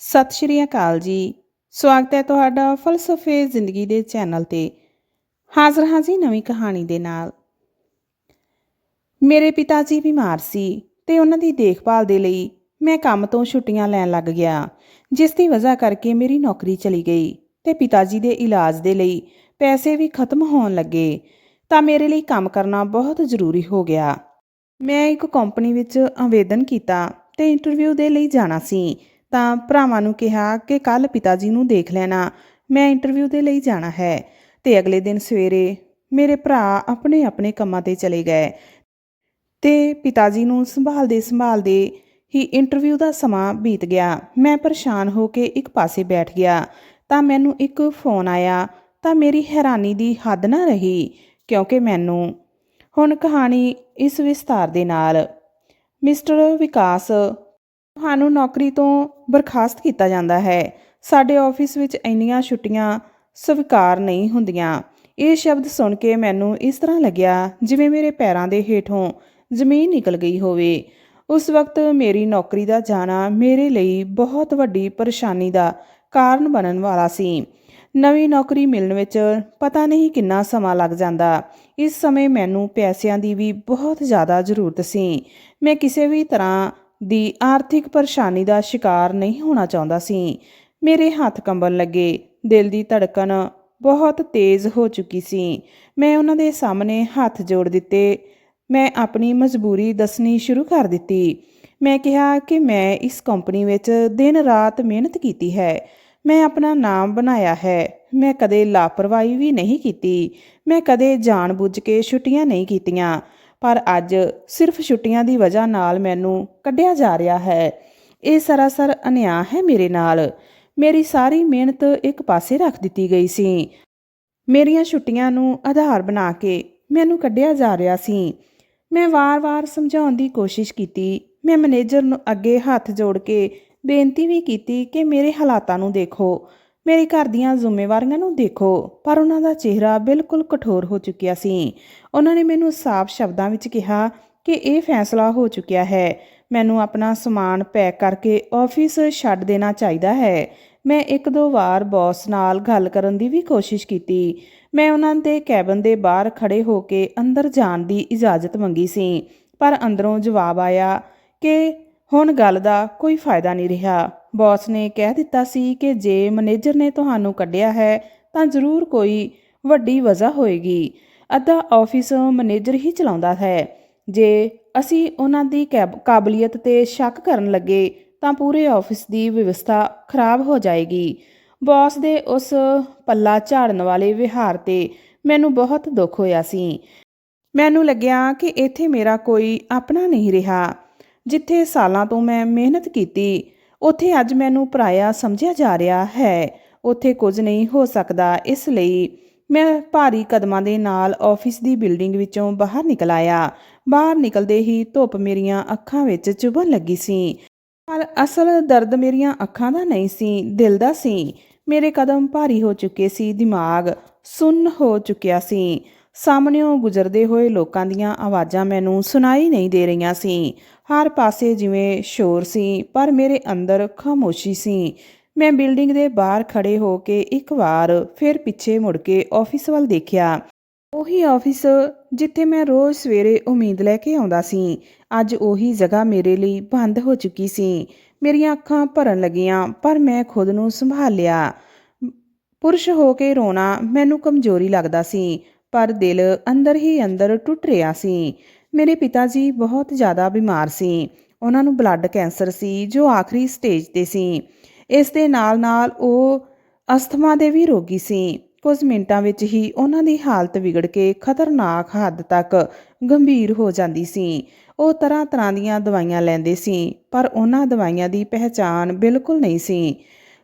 ਸਤਿ ਸ਼੍ਰੀ ਅਕਾਲ ਜੀ। ਸਵਾਗਤ ਹੈ ਤੁਹਾਡਾ ਫਲਸਫੇ ਜ਼ਿੰਦਗੀ ਦੇ ਚੈਨਲ ਤੇ। ਹਾਜ਼ਰ ਹਾਂ ਜੀ ਨਵੀਂ ਕਹਾਣੀ ਦੇ ਨਾਲ। ਮੇਰੇ ਪਿਤਾ ਜੀ ਬਿਮਾਰ ਸੀ ਤੇ ਉਹਨਾਂ ਦੀ ਦੇਖਭਾਲ ਦੇ ਲਈ ਮੈਂ ਕੰਮ ਤੋਂ ਛੁੱਟੀਆਂ ਲੈਣ ਲੱਗ ਗਿਆ, ਜਿਸ ਦੀ ਵਜ੍ਹਾ ਕਰਕੇ ਮੇਰੀ ਨੌਕਰੀ ਚਲੀ ਗਈ ਤੇ ਪਿਤਾ ਜੀ ਦੇ ਇਲਾਜ ਦੇ ਲਈ ਪੈਸੇ ਵੀ ਖਤਮ ਹੋਣ ਲੱਗੇ, ਤਾਂ ਮੇਰੇ ਲਈ ਕੰਮ ਕਰਨਾ ਬਹੁਤ ਜ਼ਰੂਰੀ ਹੋ ਗਿਆ। ਮੈਂ ਇੱਕ ਕੰਪਨੀ ਵਿੱਚ ਆਵੇਦਨ ਕੀਤਾ ਤੇ ਇੰਟਰਵਿਊ ਦੇ ਲਈ ਜਾਣਾ ਸੀ ਤਾਂ ਭਰਾਵਾਂ ਨੂੰ ਕਿਹਾ ਕਿ ਕੱਲ ਪਿਤਾ ਜੀ ਨੂੰ ਦੇਖ ਲੈਣਾ। ਮੈਂ ਇੰਟਰਵਿਊ ਦੇ ਲਈ ਜਾਣਾ ਹੈ ਤੇ ਅਗਲੇ ਦਿਨ ਸਵੇਰੇ ਮੇਰੇ ਭਰਾ ਆਪਣੇ ਆਪਣੇ ਕੰਮਾਂ ਤੇ ਚਲੇ ਗਏ ਤੇ ਪਿਤਾ ਜੀ ਨੂੰ ਸੰਭਾਲਦੇ ਸੰਭਾਲਦੇ ਹੀ ਇੰਟਰਵਿਊ ਦਾ ਸਮਾਂ ਬੀਤ ਗਿਆ। ਮੈਂ ਪਰੇਸ਼ਾਨ ਹੋ ਕੇ ਇੱਕ ਪਾਸੇ ਬੈਠ ਗਿਆ। ਤਾਂ ਮੈਨੂੰ ਇੱਕ ਫੋਨ ਆਇਆ। ਤਾਂ ਮੇਰੀ ਹੈਰਾਨੀ ਦੀ ਹੱਦ ਨਾ ਰਹੀ ਕਿਉਂਕਿ ਮੈਨੂੰ ਹੁਣ ਕਹਾਣੀ ਇਸ ਵਿਸਤਾਰ ਦੇ ਨਾਲ। ਮਿਸਟਰ ਵਿਕਾਸ ਤੁਹਾਨੂੰ ਨੌਕਰੀ ਤੋਂ ਬਰਖਾਸਤ ਕੀਤਾ ਜਾਂਦਾ ਹੈ। ਸਾਡੇ ਆਫਿਸ ਵਿੱਚ ਇੰਨੀਆਂ ਛੁੱਟੀਆਂ ਸਵੀਕਾਰ ਨਹੀਂ ਹੁੰਦੀਆਂ। ਇਹ ਸ਼ਬਦ ਸੁਣ ਕੇ ਮੈਨੂੰ ਇਸ ਤਰ੍ਹਾਂ ਲੱਗਿਆ ਜਿਵੇਂ ਮੇਰੇ ਪੈਰਾਂ ਦੇ ਹੇਠੋਂ ਜ਼ਮੀਨ ਨਿਕਲ ਗਈ ਹੋਵੇ। ਉਸ ਵਕਤ ਮੇਰੀ ਨੌਕਰੀ ਦਾ ਜਾਣਾ ਮੇਰੇ ਲਈ ਬਹੁਤ ਵੱਡੀ ਪਰੇਸ਼ਾਨੀ ਦਾ ਕਾਰਨ ਬਣਨ ਵਾਲਾ ਸੀ। ਨਵੀਂ ਨੌਕਰੀ ਮਿਲਣ ਵਿੱਚ ਪਤਾ ਨਹੀਂ ਕਿੰਨਾ ਸਮਾਂ ਲੱਗ ਜਾਂਦਾ। ਇਸ ਸਮੇਂ ਮੈਨੂੰ ਪੈਸਿਆਂ ਦੀ ਵੀ ਬਹੁਤ ਜ਼ਿਆਦਾ ਜ਼ਰੂਰਤ ਸੀ। ਮੈਂ ਕਿਸੇ ਵੀ ਤਰ੍ਹਾਂ ਦੀ ਆਰਥਿਕ ਪਰੇਸ਼ਾਨੀ ਦਾ ਸ਼ਿਕਾਰ ਨਹੀਂ ਹੋਣਾ ਚਾਹੁੰਦਾ ਸੀ। ਮੇਰੇ ਹੱਥ ਕੰਬਣ ਲੱਗੇ। ਦਿਲ ਦੀ ਧੜਕਣ ਬਹੁਤ ਤੇਜ਼ ਹੋ ਚੁੱਕੀ ਸੀ। ਮੈਂ ਉਹਨਾਂ ਦੇ ਸਾਹਮਣੇ ਹੱਥ ਜੋੜ ਦਿੱਤੇ। ਮੈਂ ਆਪਣੀ ਮਜਬੂਰੀ ਦੱਸਣੀ ਸ਼ੁਰੂ ਕਰ ਦਿੱਤੀ। ਮੈਂ ਕਿਹਾ ਕਿ ਮੈਂ ਇਸ ਕੰਪਨੀ ਵਿੱਚ ਦਿਨ ਰਾਤ ਮਿਹਨਤ ਕੀਤੀ ਹੈ। ਮੈਂ ਆਪਣਾ ਨਾਮ ਬਣਾਇਆ ਹੈ। ਮੈਂ ਕਦੇ ਲਾਪਰਵਾਹੀ ਵੀ ਨਹੀਂ ਕੀਤੀ। ਮੈਂ ਕਦੇ ਜਾਣਬੁੱਝ ਕੇ ਛੁੱਟੀਆਂ ਨਹੀਂ ਕੀਤੀਆਂ। ਪਰ ਅੱਜ ਸਿਰਫ ਛੁੱਟੀਆਂ ਦੀ ਵਜ੍ਹਾ ਨਾਲ ਮੈਨੂੰ ਕੱਢਿਆ ਜਾ ਰਿਹਾ ਹੈ। ਇਹ ਸਰਾਸਰ ਅਨਿਆਂ ਹੈ ਮੇਰੇ ਨਾਲ। ਮੇਰੀ ਸਾਰੀ ਮਿਹਨਤ ਇੱਕ ਪਾਸੇ ਰੱਖ ਦਿੱਤੀ ਗਈ ਸੀ। ਮੇਰੀਆਂ ਛੁੱਟੀਆਂ ਨੂੰ ਆਧਾਰ ਬਣਾ ਕੇ ਮੈਨੂੰ ਕੱਢਿਆ ਜਾ ਰਿਹਾ ਸੀ। ਮੈਂ ਵਾਰ-ਵਾਰ ਸਮਝਾਉਣ ਦੀ ਕੋਸ਼ਿਸ਼ ਕੀਤੀ। ਮੈਂ ਮੈਨੇਜਰ ਨੂੰ ਅੱਗੇ ਹੱਥ ਜੋੜ ਕੇ ਬੇਨਤੀ ਵੀ ਕੀਤੀ ਕਿ ਮੇਰੇ ਹਾਲਾਤਾਂ ਨੂੰ ਦੇਖੋ। ਮੇਰੇ ਘਰ ਦੀਆਂ ਜ਼ਿੰਮੇਵਾਰੀਆਂ ਨੂੰ ਦੇਖੋ, ਪਰ ਉਹਨਾਂ ਦਾ ਚਿਹਰਾ ਬਿਲਕੁਲ ਕਠੋਰ ਹੋ ਚੁੱਕਿਆ ਸੀ। ਉਹਨਾਂ ਨੇ ਮੈਨੂੰ ਸਾਫ਼ ਸ਼ਬਦਾਂ ਵਿੱਚ ਕਿਹਾ ਕਿ ਇਹ ਫੈਸਲਾ ਹੋ ਚੁੱਕਿਆ ਹੈ। ਮੈਨੂੰ ਆਪਣਾ ਸਮਾਨ ਪੈਕ ਕਰਕੇ ਆਫਿਸ ਛੱਡ ਦੇਣਾ ਚਾਹੀਦਾ ਹੈ। ਮੈਂ ਇੱਕ ਦੋ ਵਾਰ ਬੌਸ ਨਾਲ ਗੱਲ ਕਰਨ ਦੀ ਵੀ ਕੋਸ਼ਿਸ਼ ਕੀਤੀ। ਮੈਂ ਉਹਨਾਂ ਦੇ ਕੈਬਨ ਦੇ ਬਾਹਰ ਖੜੇ ਹੋ ਕੇ ਅੰਦਰ ਜਾਣ ਦੀ ਇਜਾਜ਼ਤ ਮੰਗੀ ਸੀ, ਪਰ ਅੰਦਰੋਂ ਜਵਾਬ ਆਇਆ ਕਿ ਹੁਣ ਗੱਲ ਦਾ ਕੋਈ ਫਾਇਦਾ ਨਹੀਂ ਰਿਹਾ। ਬੌਸ ਨੇ ਕਹਿ ਦਿੱਤਾ ਸੀ ਕਿ ਜੇ ਮੈਨੇਜਰ ਨੇ ਤੁਹਾਨੂੰ ਕੱਢਿਆ ਹੈ, ਤਾਂ ਜ਼ਰੂਰ ਕੋਈ ਵੱਡੀ ਵਜ੍ਹਾ ਹੋਏਗੀ। ਅੱਧਾ ਆਫਿਸ ਮੈਨੇਜਰ ਹੀ ਚਲਾਉਂਦਾ ਹੈ। ਜੇ ਅਸੀਂ ਉਹਨਾਂ ਦੀ ਕਾਬਲੀਅਤ ਤੇ ਸ਼ੱਕ ਕਰਨ ਲੱਗੇ, ਤਾਂ ਪੂਰੇ ਆਫਿਸ ਦੀ ਵਿਵਸਥਾ ਖਰਾਬ ਹੋ ਜਾਏਗੀ। ਬੌਸ ਦੇ ਉਸ ਪੱਲਾ ਝਾੜਨ ਵਾਲੇ ਵਿਹਾਰ ਤੇ ਮੈਨੂੰ ਬਹੁਤ ਦੁੱਖ ਹੋਇਆ ਸੀ। ਮੈਨੂੰ ਲੱਗਿਆ ਕਿ ਇੱਥੇ ਮੇਰਾ ਕੋਈ ਆਪਣਾ ਨਹੀਂ ਰਿਹਾ। ਜਿੱਥੇ ਸਾਲਾਂ ਤੋਂ ਮੈਂ ਮਿਹਨਤ ਕੀਤੀ ਉੱਥੇ ਅੱਜ ਮੈਨੂੰ ਪਰਾਇਆ ਸਮਝਿਆ ਜਾ ਰਿਹਾ ਹੈ। ਉੱਥੇ ਕੁਝ ਨਹੀਂ ਹੋ ਸਕਦਾ। ਇਸ ਲਈ ਮੈਂ ਭਾਰੀ ਕਦਮਾਂ ਦੇ ਨਾਲ ਆਫਿਸ ਦੀ ਬਿਲਡਿੰਗ ਵਿੱਚੋਂ ਬਾਹਰ ਨਿਕਲ ਆਇਆ। ਬਾਹਰ ਨਿਕਲਦੇ ਹੀ ਧੁੱਪ ਮੇਰੀਆਂ ਅੱਖਾਂ ਵਿੱਚ ਚੁਭਣ ਲੱਗੀ ਸੀ। ਪਰ ਅਸਲ ਦਰਦ ਮੇਰੀਆਂ ਅੱਖਾਂ ਦਾ ਨਹੀਂ ਸੀ, ਦਿਲ ਦਾ ਸੀ। ਮੇਰੇ ਕਦਮ ਭਾਰੀ ਹੋ ਚੁੱਕੇ ਸੀ, ਦਿਮਾਗ ਸੁੰਨ ਹੋ ਚੁੱਕਿਆ ਸੀ। ਸਾਹਮਣੇੋਂ ਗੁਜ਼ਰਦੇ ਹੋਏ ਲੋਕਾਂ ਦੀਆਂ ਆਵਾਜ਼ਾਂ ਮੈਨੂੰ ਸੁਣਾਈ ਨਹੀਂ ਦੇ ਰਹੀਆਂ ਸੀ। ਹਰ ਪਾਸੇ ਜਿਵੇਂ ਸ਼ੋਰ ਸੀ, ਪਰ ਮੇਰੇ ਅੰਦਰ ਖਾਮੋਸ਼ੀ ਸੀ। ਮੈਂ ਬਿਲਡਿੰਗ ਦੇ ਬਾਹਰ ਖੜੇ ਹੋ ਕੇ ਇੱਕ ਵਾਰ ਫਿਰ ਪਿੱਛੇ ਮੁੜ ਕੇ ਆਫਿਸ ਵੱਲ ਦੇਖਿਆ। ਉਹੀ ਆਫਿਸ ਜਿੱਥੇ ਮੈਂ ਰੋਜ਼ ਸਵੇਰੇ ਉਮੀਦ ਲੈ ਕੇ ਆਉਂਦਾ ਸੀ। ਅੱਜ ਉਹੀ ਜਗ੍ਹਾ ਮੇਰੇ ਲਈ ਬੰਦ ਹੋ ਚੁੱਕੀ ਸੀ। ਮੇਰੀਆਂ ਅੱਖਾਂ ਭਰਨ ਲੱਗੀਆਂ, ਪਰ ਮੈਂ ਖੁਦ ਨੂੰ ਸੰਭਾਲ ਲਿਆ ਪੁਰਸ਼ ਹੋ ਕੇ ਰੋਣਾ ਮੈਨੂੰ ਕਮਜ਼ੋਰੀ ਲੱਗਦਾ ਸੀ। ਪਰ ਦਿਲ ਅੰਦਰ ਹੀ ਅੰਦਰ ਟੁੱਟ ਰਿਹਾ ਸੀ। ਮੇਰੇ ਪਿਤਾ ਜੀ ਬਹੁਤ ਜ਼ਿਆਦਾ ਬਿਮਾਰ ਸੀ। ਉਹਨਾਂ ਨੂੰ ਬਲੱਡ ਕੈਂਸਰ ਸੀ, ਜੋ ਆਖਰੀ ਸਟੇਜ ਤੇ ਸੀ। ਇਸ ਦੇ ਨਾਲ-ਨਾਲ ਉਹ ਅਸਥਮਾ ਦੇ ਵੀ ਰੋਗੀ ਸੀ। ਕੁਝ ਮਿੰਟਾਂ ਵਿੱਚ ਹੀ ਉਹਨਾਂ ਦੀ ਹਾਲਤ ਵਿਗੜ ਕੇ ਖਤਰਨਾਕ ਹੱਦ ਤੱਕ ਗੰਭੀਰ ਹੋ ਜਾਂਦੀ ਸੀ। ਉਹ ਤਰ੍ਹਾਂ ਤਰ੍ਹਾਂ ਦੀਆਂ ਦਵਾਈਆਂ ਲੈਂਦੇ ਸੀ, ਪਰ ਉਹਨਾਂ ਦਵਾਈਆਂ ਦੀ ਪਹਿਚਾਣ ਬਿਲਕੁਲ ਨਹੀਂ ਸੀ।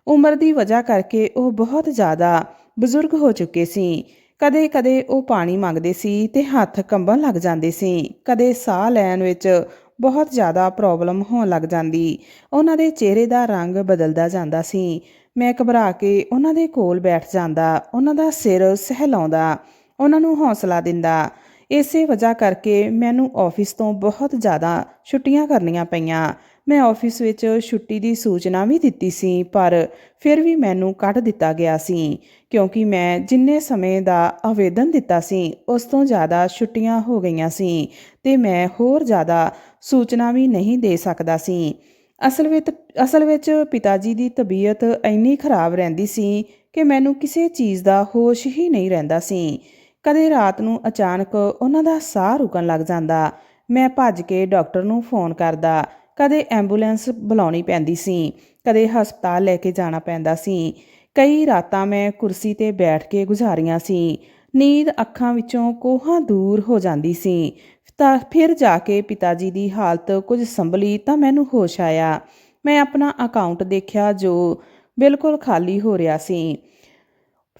ਉਮਰ ਦੀ ਵਜ੍ਹਾ ਕਰਕੇ ਉਹ ਬਹੁਤ ਜ਼ਿਆਦਾ ਬਜ਼ੁਰਗ ਹੋ ਚੁੱਕੇ ਸੀ। ਕਦੇ-ਕਦੇ ਉਹ ਪਾਣੀ ਮੰਗਦੇ ਸੀ ਤੇ ਹੱਥ ਕੰਬਣ ਲੱਗ ਜਾਂਦੇ ਸੀ। ਕਦੇ ਸਾਹ ਲੈਣ ਵਿੱਚ ਬਹੁਤ ਜ਼ਿਆਦਾ ਪ੍ਰੋਬਲਮ ਹੋਣ ਲੱਗ ਜਾਂਦੀ। ਉਹਨਾਂ ਦੇ ਚਿਹਰੇ ਦਾ ਰੰਗ ਬਦਲਦਾ ਜਾਂਦਾ ਸੀ। ਮੈਂ ਘਬਰਾ ਕੇ ਉਹਨਾਂ ਦੇ ਕੋਲ ਬੈਠ ਜਾਂਦਾ। ਉਹਨਾਂ ਦਾ ਸਿਰ ਸਹਿਲਾਉਂਦਾ। ਉਹਨਾਂ ਨੂੰ ਹੌਸਲਾ ਦਿੰਦਾ। ਇਸੇ ਵਜ੍ਹਾ ਕਰਕੇ ਮੈਨੂੰ ਆਫਿਸ ਤੋਂ ਬਹੁਤ ਜ਼ਿਆਦਾ ਛੁੱਟੀਆਂ ਕਰਨੀਆਂ ਪਈਆਂ। ਮੈਂ ਆਫਿਸ ਵਿੱਚ ਛੁੱਟੀ ਦੀ ਸੂਚਨਾ ਵੀ ਦਿੱਤੀ ਸੀ, ਪਰ ਫਿਰ ਵੀ ਮੈਨੂੰ ਕੱਢ ਦਿੱਤਾ ਗਿਆ ਸੀ, ਕਿਉਂਕਿ ਮੈਂ ਜਿੰਨੇ ਸਮੇਂ ਦਾ ਆਵੇਦਨ ਦਿੱਤਾ ਸੀ, ਉਸ ਤੋਂ ਜ਼ਿਆਦਾ ਛੁੱਟੀਆਂ ਹੋ ਗਈਆਂ ਸੀ ਤੇ ਮੈਂ ਹੋਰ ਜ਼ਿਆਦਾ ਸੂਚਨਾ ਵੀ ਨਹੀਂ ਦੇ ਸਕਦਾ ਸੀ। ਅਸਲ ਵਿੱਚ ਅਸਲ ਵਿੱਚ ਪਿਤਾ ਜੀ ਦੀ ਤਬੀਅਤ ਇੰਨੀ ਖਰਾਬ ਰਹਿੰਦੀ ਸੀ ਕਿ ਮੈਨੂੰ ਕਿਸੇ ਚੀਜ਼ ਦਾ ਹੋਸ਼ ਹੀ ਨਹੀਂ ਰਹਿੰਦਾ ਸੀ। ਕਦੇ ਰਾਤ ਨੂੰ ਅਚਾਨਕ ਉਹਨਾਂ ਦਾ ਸਾਹ ਰੁਕਣ ਲੱਗ ਜਾਂਦਾ, ਮੈਂ ਭੱਜ ਕੇ ਡਾਕਟਰ ਨੂੰ ਫੋਨ ਕਰਦਾ ਕਦੇ ਐਂਬੂਲੈਂਸ ਬੁਲਾਉਣੀ ਪੈਂਦੀ ਸੀ, ਕਦੇ ਹਸਪਤਾਲ ਲੈ ਕੇ ਜਾਣਾ ਪੈਂਦਾ ਸੀ। ਕਈ ਰਾਤਾਂ ਮੈਂ ਕੁਰਸੀ ਤੇ ਬੈਠ ਕੇ ਗੁਜ਼ਾਰੀਆਂ ਸੀ। ਨੀਂਦ ਅੱਖਾਂ ਵਿੱਚੋਂ ਕੋਹਾਂ ਦੂਰ ਹੋ ਜਾਂਦੀ ਸੀ। ਤਾਂ ਫਿਰ ਜਾ ਕੇ ਪਿਤਾ ਜੀ ਦੀ ਹਾਲਤ ਕੁਝ ਸੰਭਲੀ ਤਾਂ ਮੈਨੂੰ ਹੋਸ਼ ਆਇਆ। ਮੈਂ ਆਪਣਾ ਅਕਾਊਂਟ ਦੇਖਿਆ ਜੋ ਬਿਲਕੁਲ ਖਾਲੀ ਹੋ ਰਿਹਾ ਸੀ।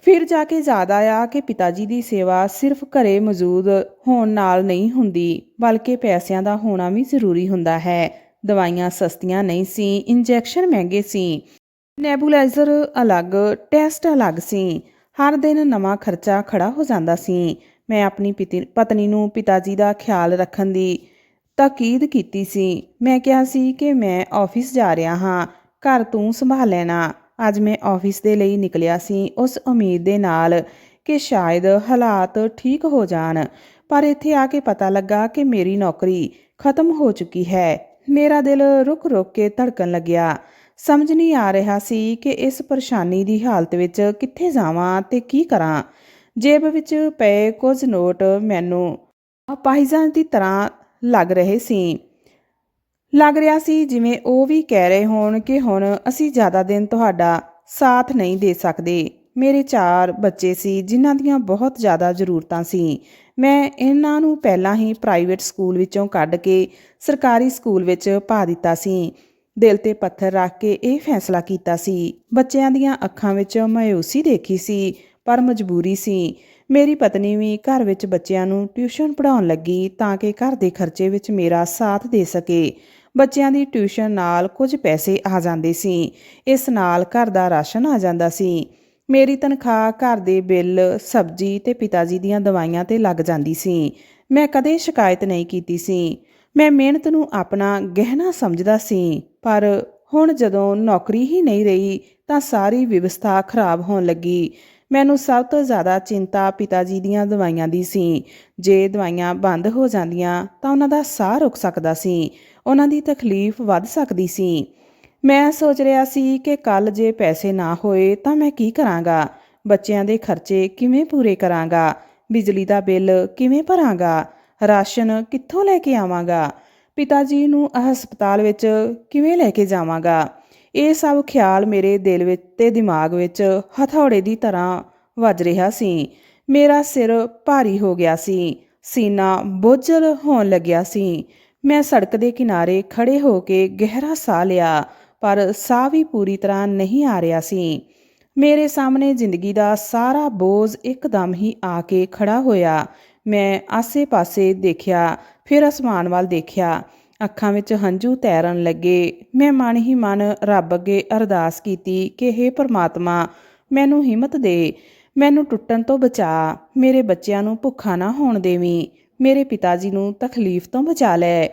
ਫਿਰ ਜਾ ਕੇ ਯਾਦ ਆਇਆ ਕਿ ਪਿਤਾ ਜੀ ਦੀ ਸੇਵਾ ਸਿਰਫ ਘਰੇ ਮੌਜੂਦ ਹੋਣ ਨਾਲ ਨਹੀਂ ਹੁੰਦੀ, ਬਲਕਿ ਪੈਸਿਆਂ ਦਾ ਹੋਣਾ ਵੀ ਜ਼ਰੂਰੀ ਹੁੰਦਾ ਹੈ। ਦਵਾਈਆਂ ਸਸਤੀਆਂ ਨਹੀਂ ਸੀ, ਇੰਜੈਕਸ਼ਨ ਮਹਿੰਗੇ ਸੀ। ਨੈਬੂਲਾਈਜ਼ਰ ਅਲੱਗ, ਟੈਸਟ ਅਲੱਗ ਸੀ। ਹਰ ਦਿਨ ਨਵਾਂ ਖਰਚਾ ਖੜਾ ਹੋ ਜਾਂਦਾ ਸੀ। ਮੈਂ ਆਪਣੀ ਪਿਤੀ- ਪਤਨੀ ਨੂੰ ਪਿਤਾ ਜੀ ਦਾ ਖਿਆਲ ਰੱਖਣ ਦੀ ਤਾਕੀਦ ਕੀਤੀ ਸੀ। ਮੈਂ ਕਿਹਾ ਸੀ ਕਿ ਮੈਂ ਆਫਿਸ ਜਾ ਰਿਹਾ ਹਾਂ, ਘਰ ਤੂੰ ਸੰਭਾਲ ਲੈਣਾ। ਅੱਜ ਮੈਂ ਆਫਿਸ ਦੇ ਲਈ ਨਿਕਲਿਆ ਸੀ, ਉਸ ਉਮੀਦ ਦੇ ਨਾਲ ਕਿ ਸ਼ਾਇਦ ਹਾਲਾਤ ਠੀਕ ਹੋ ਜਾਣ। ਪਰ ਇੱਥੇ ਆ ਕੇ ਪਤਾ ਲੱਗਾ ਕਿ ਮੇਰੀ ਨੌਕਰੀ ਖਤਮ ਹੋ ਚੁੱਕੀ ਹੈ। ਮੇਰਾ ਦਿਲ ਰੁਕ-ਰੁਕ ਕੇ ਧੜਕਣ ਲੱਗਿਆ। ਸਮਝ ਨਹੀਂ ਆ ਰਿਹਾ ਸੀ ਕਿ ਇਸ ਪਰੇਸ਼ਾਨੀ ਦੀ ਹਾਲਤ ਵਿੱਚ ਕਿੱਥੇ ਜਾਵਾਂ ਤੇ ਕੀ ਕਰਾਂ। ਜੇਬ ਵਿੱਚ ਪਏ ਕੁਝ ਨੋਟ ਮੈਨੂੰ ਅਪਾਹਿਜਾਂ ਦੀ ਤਰ੍ਹਾਂ ਲੱਗ ਰਹੇ ਸੀ। ਲੱਗ ਰਿਹਾ ਸੀ ਜਿਵੇਂ ਉਹ ਵੀ ਕਹਿ ਰਹੇ ਹੋਣ ਕਿ ਹੁਣ ਅਸੀਂ ਜ਼ਿਆਦਾ ਦਿਨ ਤੁਹਾਡਾ ਸਾਥ ਨਹੀਂ ਦੇ ਸਕਦੇ। ਮੇਰੇ ਚਾਰ ਬੱਚੇ ਸੀ, ਜਿਨ੍ਹਾਂ ਦੀਆਂ ਬਹੁਤ ਜ਼ਿਆਦਾ ਜ਼ਰੂਰਤਾਂ ਸੀ। ਮੈਂ ਇਹਨਾਂ ਨੂੰ ਪਹਿਲਾਂ ਹੀ ਪ੍ਰਾਈਵੇਟ ਸਕੂਲ ਵਿੱਚੋਂ ਕੱਢ ਕੇ ਸਰਕਾਰੀ ਸਕੂਲ ਵਿੱਚ ਪਾ ਦਿੱਤਾ ਸੀ। ਦਿਲ ਤੇ ਪੱਥਰ ਰੱਖ ਕੇ ਇਹ ਫੈਸਲਾ ਕੀਤਾ ਸੀ। ਬੱਚਿਆਂ ਦੀਆਂ ਅੱਖਾਂ ਵਿੱਚ ਮਾਇੂਸੀ ਦੇਖੀ ਸੀ, ਪਰ ਮਜਬੂਰੀ ਸੀ। ਮੇਰੀ ਪਤਨੀ ਵੀ ਘਰ ਵਿੱਚ ਬੱਚਿਆਂ ਨੂੰ ਟਿਊਸ਼ਨ ਪੜ੍ਹਾਉਣ ਲੱਗੀ ਤਾਂ ਕਿ ਘਰ ਦੇ ਖਰਚੇ ਵਿੱਚ ਮੇਰਾ ਸਾਥ ਦੇ ਸਕੇ। ਬੱਚਿਆਂ ਦੀ ਟਿਊਸ਼ਨ ਨਾਲ ਕੁਝ ਪੈਸੇ ਆ ਜਾਂਦੇ ਸੀ। ਇਸ ਨਾਲ ਘਰ ਦਾ ਰਾਸ਼ਨ ਆ ਜਾਂਦਾ ਸੀ। ਮੇਰੀ ਤਨਖਾਹ, ਘਰ ਦੇ ਬਿੱਲ, ਸਬਜ਼ੀ ਤੇ ਪਿਤਾ ਜੀ ਦੀਆਂ ਦਵਾਈਆਂ ਤੇ ਲੱਗ ਜਾਂਦੀ ਸੀ। ਮੈਂ ਕਦੇ ਸ਼ਿਕਾਇਤ ਨਹੀਂ ਕੀਤੀ ਸੀ। ਮੈਂ ਮਿਹਨਤ ਨੂੰ ਆਪਣਾ ਗਹਿਣਾ ਸਮਝਦਾ ਸੀ, ਪਰ ਹੁਣ ਜਦੋਂ ਨੌਕਰੀ ਹੀ ਨਹੀਂ ਰਹੀ, ਤਾਂ ਸਾਰੀ ਵਿਵਸਥਾ ਖਰਾਬ ਹੋਣ ਲੱਗੀ। ਮੈਨੂੰ ਸਭ ਤੋਂ ਜ਼ਿਆਦਾ ਚਿੰਤਾ ਪਿਤਾ ਜੀ ਦੀਆਂ ਦਵਾਈਆਂ ਦੀ ਸੀ। ਜੇ ਦਵਾਈਆਂ ਬੰਦ ਹੋ ਜਾਂਦੀਆਂ, ਤਾਂ ਉਹਨਾਂ ਦਾ ਸਾਹ ਰੁਕ ਸਕਦਾ ਸੀ। ਉਹਨਾਂ ਦੀ ਤਕਲੀਫ ਵੱਧ ਸਕਦੀ ਸੀ। ਮੈਂ ਸੋਚ ਰਿਹਾ ਸੀ ਕਿ ਕੱਲ ਜੇ ਪੈਸੇ ਨਾ ਹੋਏ ਤਾਂ ਮੈਂ ਕੀ ਕਰਾਂਗਾ? ਬੱਚਿਆਂ ਦੇ ਖਰਚੇ ਕਿਵੇਂ ਪੂਰੇ ਕਰਾਂਗਾ? ਬਿਜਲੀ ਦਾ ਬਿੱਲ ਕਿਵੇਂ ਭਰਾਂਗਾ? ਰਾਸ਼ਨ ਕਿੱਥੋਂ ਲੈ ਕੇ ਆਵਾਂਗਾ? ਪਿਤਾ ਜੀ ਨੂੰ ਹਸਪਤਾਲ ਵਿੱਚ ਕਿਵੇਂ ਲੈ ਕੇ ਜਾਵਾਂਗਾ? ਇਹ ਸਭ ਖਿਆਲ ਮੇਰੇ ਦਿਲ ਵਿੱਚ ਤੇ ਦਿਮਾਗ ਵਿੱਚ ਹਥੌੜੇ ਦੀ ਤਰ੍ਹਾਂ ਵੱਜ ਰਿਹਾ ਸੀ। ਮੇਰਾ ਸਿਰ ਭਾਰੀ ਹੋ ਗਿਆ ਸੀ। ਸੀਨਾ ਬੋਝਲ ਹੋਣ ਲੱਗਿਆ ਸੀ। ਮੈਂ ਸੜਕ ਦੇ ਕਿਨਾਰੇ ਖੜੇ ਹੋ ਕੇ ਗਹਿਰਾ ਸਾਹ ਲਿਆ। ਪਰ ਸਾਹ ਵੀ ਪੂਰੀ ਤਰ੍ਹਾਂ ਨਹੀਂ ਆ ਰਿਹਾ ਸੀ। ਮੇਰੇ ਸਾਹਮਣੇ ਜ਼ਿੰਦਗੀ ਦਾ ਸਾਰਾ ਬੋਝ ਇੱਕਦਮ ਹੀ ਆ ਕੇ ਖੜਾ ਹੋਇਆ। ਮੈਂ ਆਸੇ-ਪਾਸੇ ਦੇਖਿਆ, ਫਿਰ ਅਸਮਾਨ ਵੱਲ ਦੇਖਿਆ। ਅੱਖਾਂ ਵਿੱਚ ਹੰਝੂ ਤੈਰਨ ਲੱਗੇ। ਮੈਂ ਮਨ ਹੀ ਮਨ ਰੱਬ ਅੱਗੇ ਅਰਦਾਸ ਕੀਤੀ ਕਿ हे ਪ੍ਰਮਾਤਮਾ, ਮੈਨੂੰ ਹਿੰਮਤ ਦੇ। ਮੈਨੂੰ ਟੁੱਟਣ ਤੋਂ ਬਚਾ। ਮੇਰੇ ਬੱਚਿਆਂ ਨੂੰ ਭੁੱਖਾ ਨਾ ਹੋਣ ਦੇਵੀਂ। ਮੇਰੇ ਪਿਤਾ ਜੀ ਨੂੰ ਤਕਲੀਫ ਤੋਂ ਬਚਾ ਲੈ।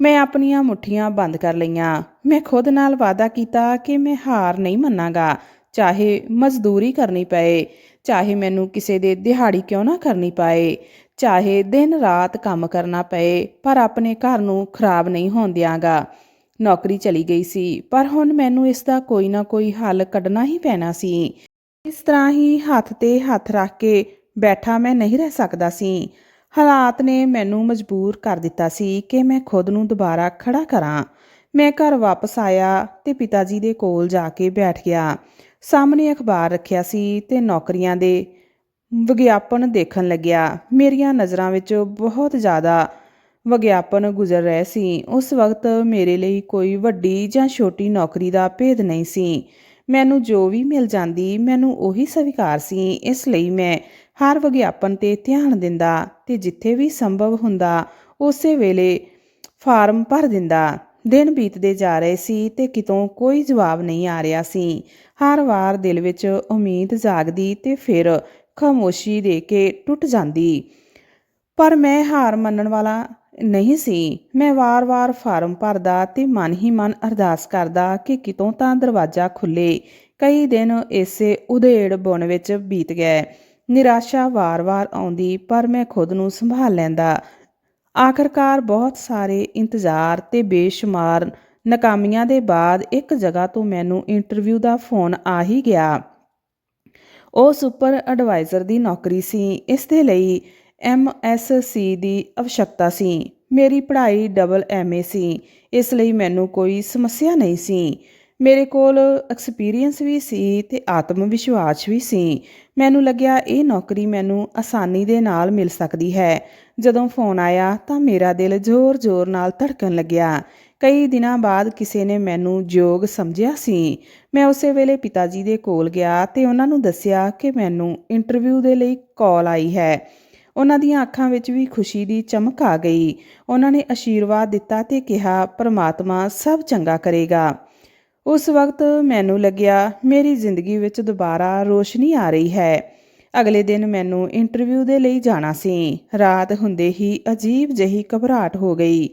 ਮੈਂ ਆਪਣੀਆਂ ਮੁੱਠੀਆਂ ਬੰਦ ਕਰ ਲਈਆਂ। ਮੈਂ ਖੁਦ ਨਾਲ ਵਾਅਦਾ ਕੀਤਾ ਕਿ ਮੈਂ ਹਾਰ ਨਹੀਂ ਮੰਨਾਂਗਾ, ਚਾਹੇ ਮਜ਼ਦੂਰੀ ਕਰਨੀ ਪਏ, ਚਾਹੇ ਮੈਨੂੰ ਕਿਸੇ ਦੇ ਦਿਹਾੜੀ ਕਿਉਂ ਨਾ ਕਰਨੀ ਪਏ, ਚਾਹੇ ਦਿਨ ਰਾਤ ਕੰਮ ਕਰਨਾ ਪਏ, ਪਰ ਆਪਣੇ ਘਰ ਨੂੰ ਖਰਾਬ ਨਹੀਂ ਹੋਣ ਦਿਆਂਗਾ। ਨੌਕਰੀ ਚਲੀ ਗਈ ਸੀ, ਪਰ ਹੁਣ ਮੈਨੂੰ ਇਸ ਦਾ ਕੋਈ ਨਾ ਕੋਈ ਹੱਲ ਕੱਢਣਾ ਹੀ ਪੈਣਾ ਸੀ। ਇਸ ਤਰ੍ਹਾਂ ਹੀ ਹੱਥ ਤੇ ਹੱਥ ਰੱਖ ਕੇ ਬੈਠਾ ਮੈਂ ਨਹੀਂ ਰਹਿ ਸਕਦਾ ਸੀ। ਹਾਲਾਤ ਨੇ ਮੈਨੂੰ ਮਜਬੂਰ ਕਰ ਦਿੱਤਾ ਸੀ ਕਿ ਮੈਂ ਖੁਦ ਨੂੰ ਦੁਬਾਰਾ ਖੜਾ ਕਰਾਂ। ਮੈਂ ਘਰ ਵਾਪਸ ਆਇਆ ਤੇ ਪਿਤਾ ਜੀ ਦੇ ਕੋਲ ਜਾ ਕੇ ਬੈਠ ਗਿਆ। ਸਾਹਮਣੇ ਅਖਬਾਰ ਰੱਖਿਆ ਸੀ ਤੇ ਨੌਕਰੀਆਂ ਦੇ ਵਿਗਿਆਪਨ ਦੇਖਣ ਲੱਗਿਆ। ਮੇਰੀਆਂ ਨਜ਼ਰਾਂ ਵਿੱਚ ਬਹੁਤ ਜ਼ਿਆਦਾ ਵਿਗਿਆਪਨ ਗੁਜ਼ਰ ਰਹੇ ਸੀ। ਉਸ ਵਕਤ ਮੇਰੇ ਲਈ ਕੋਈ ਵੱਡੀ ਜਾਂ ਛੋਟੀ ਨੌਕਰੀ ਦਾ ਭੇਦ ਨਹੀਂ ਸੀ। ਮੈਨੂੰ ਜੋ ਵੀ ਮਿਲ ਜਾਂਦੀ, ਮੈਨੂੰ ਉਹੀ ਸਵੀਕਾਰ ਸੀ। ਇਸ ਲਈ ਮੈਂ ਹਰ ਵਿਗਿਆਪਨ ਤੇ ਧਿਆਨ ਦਿੰਦਾ ਤੇ ਜਿੱਥੇ ਵੀ ਸੰਭਵ ਹੁੰਦਾ, ਉਸੇ ਵੇਲੇ ਫਾਰਮ ਭਰ ਦਿੰਦਾ। ਦਿਨ ਬੀਤਦੇ ਜਾ ਰਹੇ ਸੀ ਤੇ ਕਿਤੋਂ ਕੋਈ ਜਵਾਬ ਨਹੀਂ ਆ ਰਿਹਾ ਸੀ। ਹਰ ਵਾਰ ਦਿਲ ਵਿੱਚ ਉਮੀਦ ਜਾਗਦੀ ਤੇ ਫਿਰ ਖਾਮੋਸ਼ੀ ਦੇ ਕੇ ਟੁੱਟ ਜਾਂਦੀ। ਪਰ ਮੈਂ ਹਾਰ ਮੰਨਣ ਵਾਲਾ ਨਹੀਂ ਸੀ। ਮੈਂ ਵਾਰ-ਵਾਰ ਫਾਰਮ ਭਰਦਾ ਤੇ ਮਨ ਹੀ ਮਨ ਅਰਦਾਸ ਕਰਦਾ ਕਿ ਕਿਤੋਂ ਤਾਂ ਦਰਵਾਜ਼ਾ ਖੁੱਲੇ। ਕਈ ਦਿਨ ਇਸੇ ਉਧੇੜ ਬੁਣ ਵਿੱਚ ਬੀਤ ਗਏ। ਨਿਰਾਸ਼ਾ ਵਾਰ-ਵਾਰ ਆਉਂਦੀ ਪਰ ਮੈਂ ਖੁਦ ਨੂੰ ਸੰਭਾਲ ਲੈਂਦਾ। ਆਖਰਕਾਰ ਬਹੁਤ ਸਾਰੇ ਇੰਤਜ਼ਾਰ ਤੇ ਬੇਸ਼ੁਮਾਰ ਨਾਕਾਮੀਆਂ ਦੇ ਬਾਅਦ ਇੱਕ ਜਗ੍ਹਾ ਤੋਂ ਮੈਨੂੰ ਇੰਟਰਵਿਊ ਦਾ ਫੋਨ ਆ ਹੀ ਗਿਆ। ਉਹ ਸੁਪਰ ਐਡਵਾਈਜ਼ਰ ਦੀ ਨੌਕਰੀ ਸੀ। ਇਸ ਦੇ ਲਈ ਐਮਐਸਸੀ ਦੀ avਸ਼ਕਤਾ ਸੀ। ਮੇਰੀ ਪੜ੍ਹਾਈ ਡਬਲ ਐਮਏ ਸੀ। ਇਸ ਲਈ ਮੈਨੂੰ ਕੋਈ ਸਮੱਸਿਆ ਨਹੀਂ ਸੀ। ਮੇਰੇ ਕੋਲ ਐਕਸਪੀਰੀਅੰਸ ਵੀ ਸੀ ਤੇ ਆਤਮ ਵਿਸ਼ਵਾਸ ਵੀ ਸੀ। ਮੈਨੂੰ ਲੱਗਿਆ ਇਹ ਨੌਕਰੀ ਮੈਨੂੰ ਆਸਾਨੀ ਦੇ ਨਾਲ ਮਿਲ ਸਕਦੀ ਹੈ। ਜਦੋਂ ਫੋਨ ਆਇਆ ਤਾਂ ਮੇਰਾ ਦਿਲ ਜ਼ੋਰ-ਜ਼ੋਰ ਨਾਲ ਧੜਕਣ ਲੱਗਿਆ। ਕਈ ਦਿਨਾਂ ਬਾਅਦ ਕਿਸੇ ਨੇ ਮੈਨੂੰ ਯੋਗ ਸਮਝਿਆ ਸੀ। ਮੈਂ ਉਸੇ ਵੇਲੇ ਪਿਤਾ ਜੀ ਦੇ ਕੋਲ ਗਿਆ ਤੇ ਉਹਨਾਂ ਨੂੰ ਦੱਸਿਆ ਕਿ ਮੈਨੂੰ ਇੰਟਰਵਿਊ ਦੇ ਲਈ ਕਾਲ ਆਈ ਹੈ। ਉਹਨਾਂ ਦੀਆਂ ਅੱਖਾਂ ਵਿੱਚ ਵੀ ਖੁਸ਼ੀ ਦੀ ਚਮਕ ਆ ਗਈ। ਉਹਨਾਂ ਨੇ ਅਸ਼ੀਰਵਾਦ ਦਿੱਤਾ ਤੇ ਕਿਹਾ, ਪਰਮਾਤਮਾ ਸਭ ਚੰਗਾ ਕਰੇਗਾ। ਉਸ ਵਕਤ ਮੈਨੂੰ ਲੱਗਿਆ, ਮੇਰੀ ਜ਼ਿੰਦਗੀ ਵਿੱਚ ਦੁਬਾਰਾ ਰੋਸ਼ਨੀ ਆ ਰਹੀ ਹੈ। ਅਗਲੇ ਦਿਨ ਮੈਨੂੰ ਇੰਟਰਵਿਊ ਦੇ ਲਈ ਜਾਣਾ ਸੀ। ਰਾਤ ਹੁੰਦੇ ਹੀ ਅਜੀਬ ਜਹੀ ਘਬਰਾਹਟ ਹੋ ਗਈ।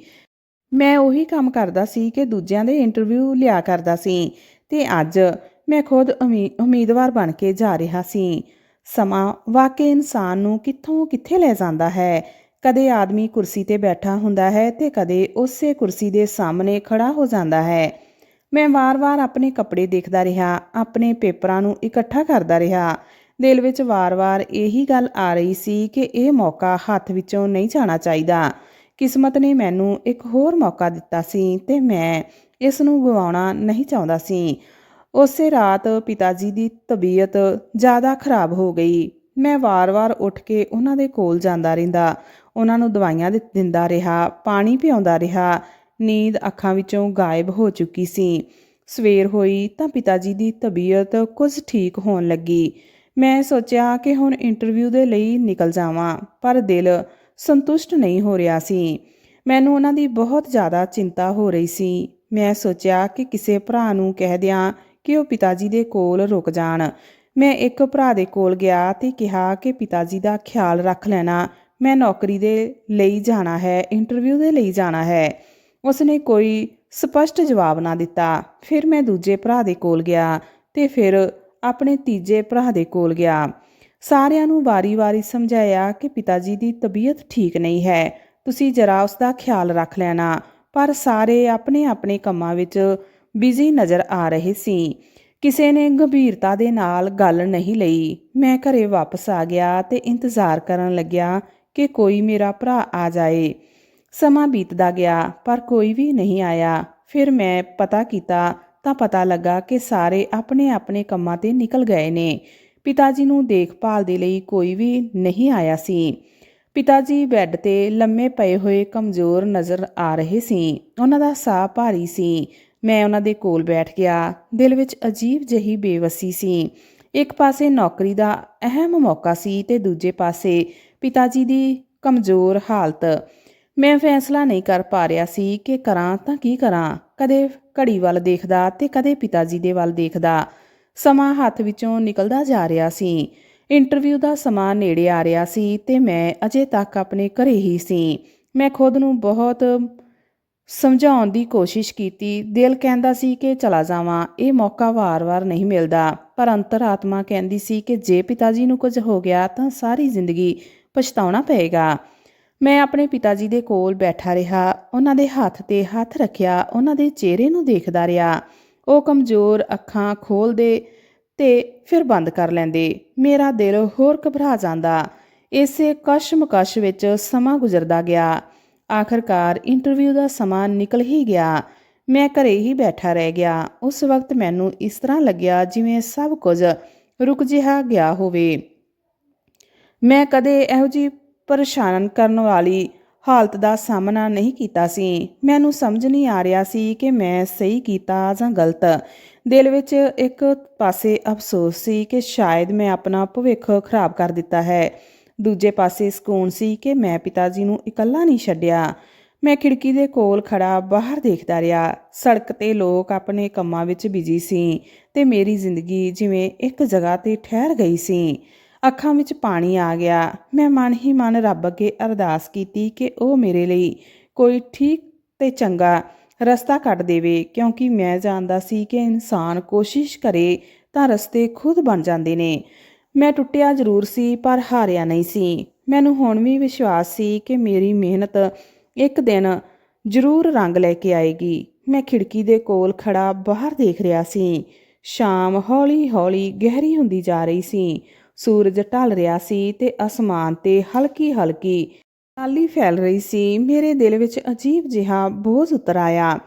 ਮੈਂ ਉਹੀ ਕੰਮ ਕਰਦਾ ਸੀ ਕਿ ਦੂਜਿਆਂ ਦੇ ਇੰਟਰਵਿਊ ਲਿਆ ਕਰਦਾ ਸੀ ਤੇ ਅੱਜ ਮੈਂ ਖੁਦ ਉਮੀ- ਉਮੀਦਵਾਰ ਬਣ ਕੇ ਜਾ ਰਿਹਾ ਸੀ। ਸਮਾਂ ਵਾਕਈ ਇਨਸਾਨ ਨੂੰ ਕਿੱਥੋਂ ਕਿੱਥੇ ਲੈ ਜਾਂਦਾ ਹੈ? ਕਦੇ ਆਦਮੀ ਕੁਰਸੀ ਤੇ ਬੈਠਾ ਹੁੰਦਾ ਹੈ ਤੇ ਕਦੇ ਉਸੇ ਕੁਰਸੀ ਦੇ ਸਾਹਮਣੇ ਖੜਾ ਹੋ ਜਾਂਦਾ ਹੈ। ਮੈਂ ਵਾਰ-ਵਾਰ ਆਪਣੇ ਕੱਪੜੇ ਦੇਖਦਾ ਰਿਹਾ, ਆਪਣੇ ਪੇਪਰਾਂ ਨੂੰ ਇਕੱਠਾ ਕਰਦਾ ਰਿਹਾ। ਦਿਲ ਵਿੱਚ ਵਾਰ-ਵਾਰ ਇਹੀ ਗੱਲ ਆ ਰਹੀ ਸੀ ਕਿ ਇਹ ਮੌਕਾ ਹੱਥ ਵਿੱਚੋਂ ਨਹੀਂ ਜਾਣਾ ਚਾਹੀਦਾ। ਕਿਸਮਤ ਨੇ ਮੈਨੂੰ ਇੱਕ ਹੋਰ ਮੌਕਾ ਦਿੱਤਾ ਸੀ ਤੇ ਮੈਂ ਇਸ ਨੂੰ ਗਵਾਉਣਾ ਨਹੀਂ ਚਾਹੁੰਦਾ ਸੀ। ਉਸੇ ਰਾਤ ਪਿਤਾ ਜੀ ਦੀ ਤਬੀਅਤ ਜ਼ਿਆਦਾ ਖਰਾਬ ਹੋ ਗਈ। ਮੈਂ ਵਾਰ-ਵਾਰ ਉੱਠ ਕੇ ਉਹਨਾਂ ਦੇ ਕੋਲ ਜਾਂਦਾ ਰਹਿੰਦਾ। ਉਹਨਾਂ ਨੂੰ ਦਵਾਈਆਂ ਦਿੰਦਾ ਰਿਹਾ, ਪਾਣੀ ਪਿਆਉਂਦਾ ਰਿਹਾ। ਨੀਂਦ ਅੱਖਾਂ ਵਿੱਚੋਂ ਗਾਇਬ ਹੋ ਚੁੱਕੀ ਸੀ। ਸਵੇਰ ਹੋਈ ਤਾਂ ਪਿਤਾ ਜੀ ਦੀ ਤਬੀਅਤ ਕੁਝ ਠੀਕ ਹੋਣ ਲੱਗੀ। ਮੈਂ ਸੋਚਿਆ ਕਿ ਹੁਣ ਇੰਟਰਵਿਊ ਦੇ ਲਈ ਨਿਕਲ ਜਾਵਾਂ, ਪਰ ਦਿਲ ਸੰਤੁਸ਼ਟ ਨਹੀਂ ਹੋ ਰਿਹਾ ਸੀ। ਮੈਨੂੰ ਉਹਨਾਂ ਦੀ ਬਹੁਤ ਜ਼ਿਆਦਾ ਚਿੰਤਾ ਹੋ ਰਹੀ ਸੀ। ਮੈਂ ਸੋਚਿਆ ਕਿ ਕਿਸੇ ਭਰਾ ਨੂੰ ਕਹਿ ਦਿਆਂ ਕਿ ਉਹ ਪਿਤਾ ਜੀ ਦੇ ਕੋਲ ਰੁਕ ਜਾਣ। ਮੈਂ ਇੱਕ ਭਰਾ ਦੇ ਕੋਲ ਗਿਆ ਤੇ ਕਿਹਾ ਕਿ ਪਿਤਾ ਜੀ ਦਾ ਖਿਆਲ ਰੱਖ ਲੈਣਾ, ਮੈਂ ਨੌਕਰੀ ਦੇ ਲਈ ਜਾਣਾ ਹੈ ਇੰਟਰਵਿਊ ਦੇ ਲਈ ਜਾਣਾ ਹੈ। ਉਸਨੇ ਕੋਈ ਸਪਸ਼ਟ ਜਵਾਬ ਨਾ ਦਿੱਤਾ। ਫਿਰ ਮੈਂ ਦੂਜੇ ਭਰਾ ਦੇ ਕੋਲ ਗਿਆ ਤੇ ਫਿਰ ਆਪਣੇ ਤੀਜੇ ਭਰਾ ਦੇ ਕੋਲ ਗਿਆ। ਸਾਰਿਆਂ ਨੂੰ ਵਾਰੀ-ਵਾਰੀ ਸਮਝਾਇਆ ਕਿ ਪਿਤਾ ਜੀ ਦੀ ਤਬੀਅਤ ਠੀਕ ਨਹੀਂ ਹੈ। ਤੁਸੀਂ ਜਰਾ ਉਸ ਦਾ ਖਿਆਲ ਰੱਖ ਲੈਣਾ। ਪਰ ਸਾਰੇ ਆਪਣੇ-ਆਪਣੇ ਕੰਮਾਂ ਵਿੱਚ ਬਿਜ਼ੀ ਨਜ਼ਰ ਆ ਰਹੇ ਸੀ। ਕਿਸੇ ਨੇ ਗੰਭੀਰਤਾ ਦੇ ਨਾਲ ਗੱਲ ਨਹੀਂ ਲਈ। ਮੈਂ ਘਰੇ ਵਾਪਸ ਆ ਗਿਆ ਤੇ ਇੰਤਜ਼ਾਰ ਕਰਨ ਲੱਗਿਆ ਕਿ ਕੋਈ ਮੇਰਾ ਭਰਾ ਆ ਜਾਏ। ਸਮਾਂ ਬੀਤਦਾ ਗਿਆ, ਪਰ ਕੋਈ ਵੀ ਨਹੀਂ ਆਇਆ। ਫਿਰ ਮੈਂ ਪਤਾ ਕੀਤਾ ਤਾਂ ਪਤਾ ਲੱਗਾ ਕਿ ਸਾਰੇ ਆਪਣੇ-ਆਪਣੇ ਕੰਮਾਂ ਤੇ ਨਿਕਲ ਗਏ ਨੇ। ਪਿਤਾ ਜੀ ਨੂੰ ਦੇਖਭਾਲ ਦੇ ਲਈ ਕੋਈ ਵੀ ਨਹੀਂ ਆਇਆ ਸੀ। ਪਿਤਾ ਜੀ ਬੈੱਡ ਤੇ ਲੰਮੇ ਪਏ ਹੋਏ ਕਮਜ਼ੋਰ ਨਜ਼ਰ ਆ ਰਹੇ ਸੀ। ਉਹਨਾਂ ਦਾ ਸਾਹ ਭਾਰੀ ਸੀ। ਮੈਂ ਉਹਨਾਂ ਦੇ ਕੋਲ ਬੈਠ ਗਿਆ। ਦਿਲ ਵਿੱਚ ਅਜੀਬ ਜਹੀ ਬੇਵਸੀ ਸੀ। ਇੱਕ ਪਾਸੇ ਨੌਕਰੀ ਦਾ ਅਹਿਮ ਮੌਕਾ ਸੀ ਤੇ ਦੂਜੇ ਪਾਸੇ ਪਿਤਾ ਜੀ ਦੀ ਕਮਜ਼ੋਰ ਹਾਲਤ। ਮੈਂ ਫੈਸਲਾ ਨਹੀਂ ਕਰ ਪਾ ਰਿਹਾ ਸੀ ਕਿ ਕਰਾਂ ਤਾਂ ਕੀ ਕਰਾਂ। ਕਦੇ ਘੜੀ ਵੱਲ ਦੇਖਦਾ ਤੇ ਕਦੇ ਪਿਤਾ ਜੀ ਦੇ ਵੱਲ ਦੇਖਦਾ। ਸਮਾਂ ਹੱਥ ਵਿੱਚੋਂ ਨਿਕਲਦਾ ਜਾ ਰਿਹਾ ਸੀ। ਇੰਟਰਵਿਊ ਦਾ ਸਮਾਂ ਨੇੜੇ ਆ ਰਿਹਾ ਸੀ ਤੇ ਮੈਂ ਅਜੇ ਤੱਕ ਆਪਣੇ ਘਰੇ ਹੀ ਸੀ। ਮੈਂ ਖੁਦ ਨੂੰ ਬਹੁਤ ਸਮਝਾਉਣ ਦੀ ਕੋਸ਼ਿਸ਼ ਕੀਤੀ। ਦਿਲ ਕਹਿੰਦਾ ਸੀ ਕਿ ਚਲਾ ਜਾਵਾਂ। ਇਹ ਮੌਕਾ ਵਾਰ-ਵਾਰ ਨਹੀਂ ਮਿਲਦਾ। ਪਰ ਅੰਤਰਾਤਮਾ ਕਹਿੰਦੀ ਸੀ ਕਿ ਜੇ ਪਿਤਾ ਜੀ ਨੂੰ ਕੁਝ ਹੋ ਗਿਆ ਤਾਂ ਸਾਰੀ ਜ਼ਿੰਦਗੀ ਪਛਤਾਉਣਾ ਪਏਗਾ। ਮੈਂ ਆਪਣੇ ਪਿਤਾ ਜੀ ਦੇ ਕੋਲ ਬੈਠਾ ਰਿਹਾ। ਉਹਨਾਂ ਦੇ ਹੱਥ ਤੇ ਹੱਥ ਰੱਖਿਆ, ਉਹਨਾਂ ਦੇ ਚਿਹਰੇ ਨੂੰ ਦੇਖਦਾ ਰਿਹਾ। ਉਹ ਕਮਜ਼ੋਰ ਅੱਖਾਂ ਖੋਲਦੇ ਤੇ ਫਿਰ ਬੰਦ ਕਰ ਲੈਂਦੇ। ਮੇਰਾ ਦਿਲ ਹੋਰ ਘਬਰਾ ਜਾਂਦਾ। ਇਸੇ ਕਸ਼ਮਕਸ਼ ਵਿੱਚ ਸਮਾਂ ਗੁਜ਼ਰਦਾ ਗਿਆ। ਆਖਰਕਾਰ ਇੰਟਰਵਿਊ ਦਾ ਸਮਾਂ ਨਿਕਲ ਹੀ ਗਿਆ। ਮੈਂ ਘਰੇ ਹੀ ਬੈਠਾ ਰਹਿ ਗਿਆ। ਉਸ ਵਕਤ ਮੈਨੂੰ ਇਸ ਤਰ੍ਹਾਂ ਲੱਗਿਆ ਜਿਵੇਂ ਸਭ ਕੁਝ ਰੁਕ ਜਿਹਾ ਗਿਆ ਹੋਵੇ। ਮੈਂ ਕਦੇ ਇਹੋ ਜਿਹੀ ਪਰੇਸ਼ਾਨ ਕਰਨ ਵਾਲੀ ਹਾਲਤ ਦਾ ਸਾਹਮਣਾ ਨਹੀਂ ਕੀਤਾ ਸੀ। ਮੈਨੂੰ ਸਮਝ ਨਹੀਂ ਆ ਰਿਹਾ ਸੀ ਕਿ ਮੈਂ ਸਹੀ ਕੀਤਾ ਜਾਂ ਗਲਤ। ਦਿਲ ਵਿੱਚ ਇੱਕ ਪਾਸੇ ਅਫਸੋਸ ਸੀ ਕਿ ਸ਼ਾਇਦ ਮੈਂ ਆਪਣਾ ਭਵਿੱਖ ਖਰਾਬ ਕਰ ਦਿੱਤਾ ਹੈ। ਦੂਜੇ ਪਾਸੇ ਸਕੂਨ ਸੀ ਕਿ ਮੈਂ ਪਿਤਾ ਜੀ ਨੂੰ ਇਕੱਲਾ ਨਹੀਂ ਛੱਡਿਆ। ਮੈਂ ਖਿੜਕੀ ਦੇ ਕੋਲ ਖੜਾ ਬਾਹਰ ਦੇਖਦਾ ਰਿਹਾ। ਸੜਕ ਤੇ ਲੋਕ ਆਪਣੇ ਕੰਮਾਂ ਵਿੱਚ ਬਿਜ਼ੀ ਸੀ ਤੇ ਮੇਰੀ ਜ਼ਿੰਦਗੀ ਜਿਵੇਂ ਇੱਕ ਜਗ੍ਹਾ ਤੇ ਠਹਿਰ ਗਈ ਸੀ। ਅੱਖਾਂ ਵਿੱਚ ਪਾਣੀ ਆ ਗਿਆ। ਮੈਂ ਮਨ ਹੀ ਮਨ ਰੱਬ ਅੱਗੇ ਅਰਦਾਸ ਕੀਤੀ ਕਿ ਉਹ ਮੇਰੇ ਲਈ ਕੋਈ ਠੀਕ ਤੇ ਚੰਗਾ ਰਸਤਾ ਕੱਢ ਦੇਵੇ, ਕਿਉਂਕਿ ਮੈਂ ਜਾਣਦਾ ਸੀ ਕਿ ਇਨਸਾਨ ਕੋਸ਼ਿਸ਼ ਕਰੇ ਤਾਂ ਰਸਤੇ ਖੁਦ ਬਣ ਜਾਂਦੇ ਨੇ। ਮੈਂ ਟੁੱਟਿਆ ਜ਼ਰੂਰ ਸੀ, ਪਰ ਹਾਰਿਆ ਨਹੀਂ ਸੀ। ਮੈਨੂੰ ਹੁਣ ਵੀ ਵਿਸ਼ਵਾਸ ਸੀ ਕਿ ਮੇਰੀ ਮਿਹਨਤ ਇੱਕ ਦਿਨ ਜ਼ਰੂਰ ਰੰਗ ਲੈ ਕੇ ਆਏਗੀ। ਮੈਂ ਖਿੜਕੀ ਦੇ ਕੋਲ ਖੜਾ ਬਾਹਰ ਦੇਖ ਰਿਹਾ ਸੀ। ਸ਼ਾਮ ਹੌਲੀ-ਹੌਲੀ ਗਹਿਰੀ ਹੁੰਦੀ ਜਾ ਰਹੀ ਸੀ। ਸੂਰਜ ਢਲ ਰਿਹਾ ਸੀ ਤੇ ਅਸਮਾਨ ਤੇ ਹਲਕੀ-ਹਲਕੀ ਲਾਲੀ ਫੈਲ ਰਹੀ ਸੀ। ਮੇਰੇ ਦਿਲ ਵਿੱਚ ਅਜੀਬ ਜਿਹਾ ਬੋਝ ਉਤਰ ਆਇਆ।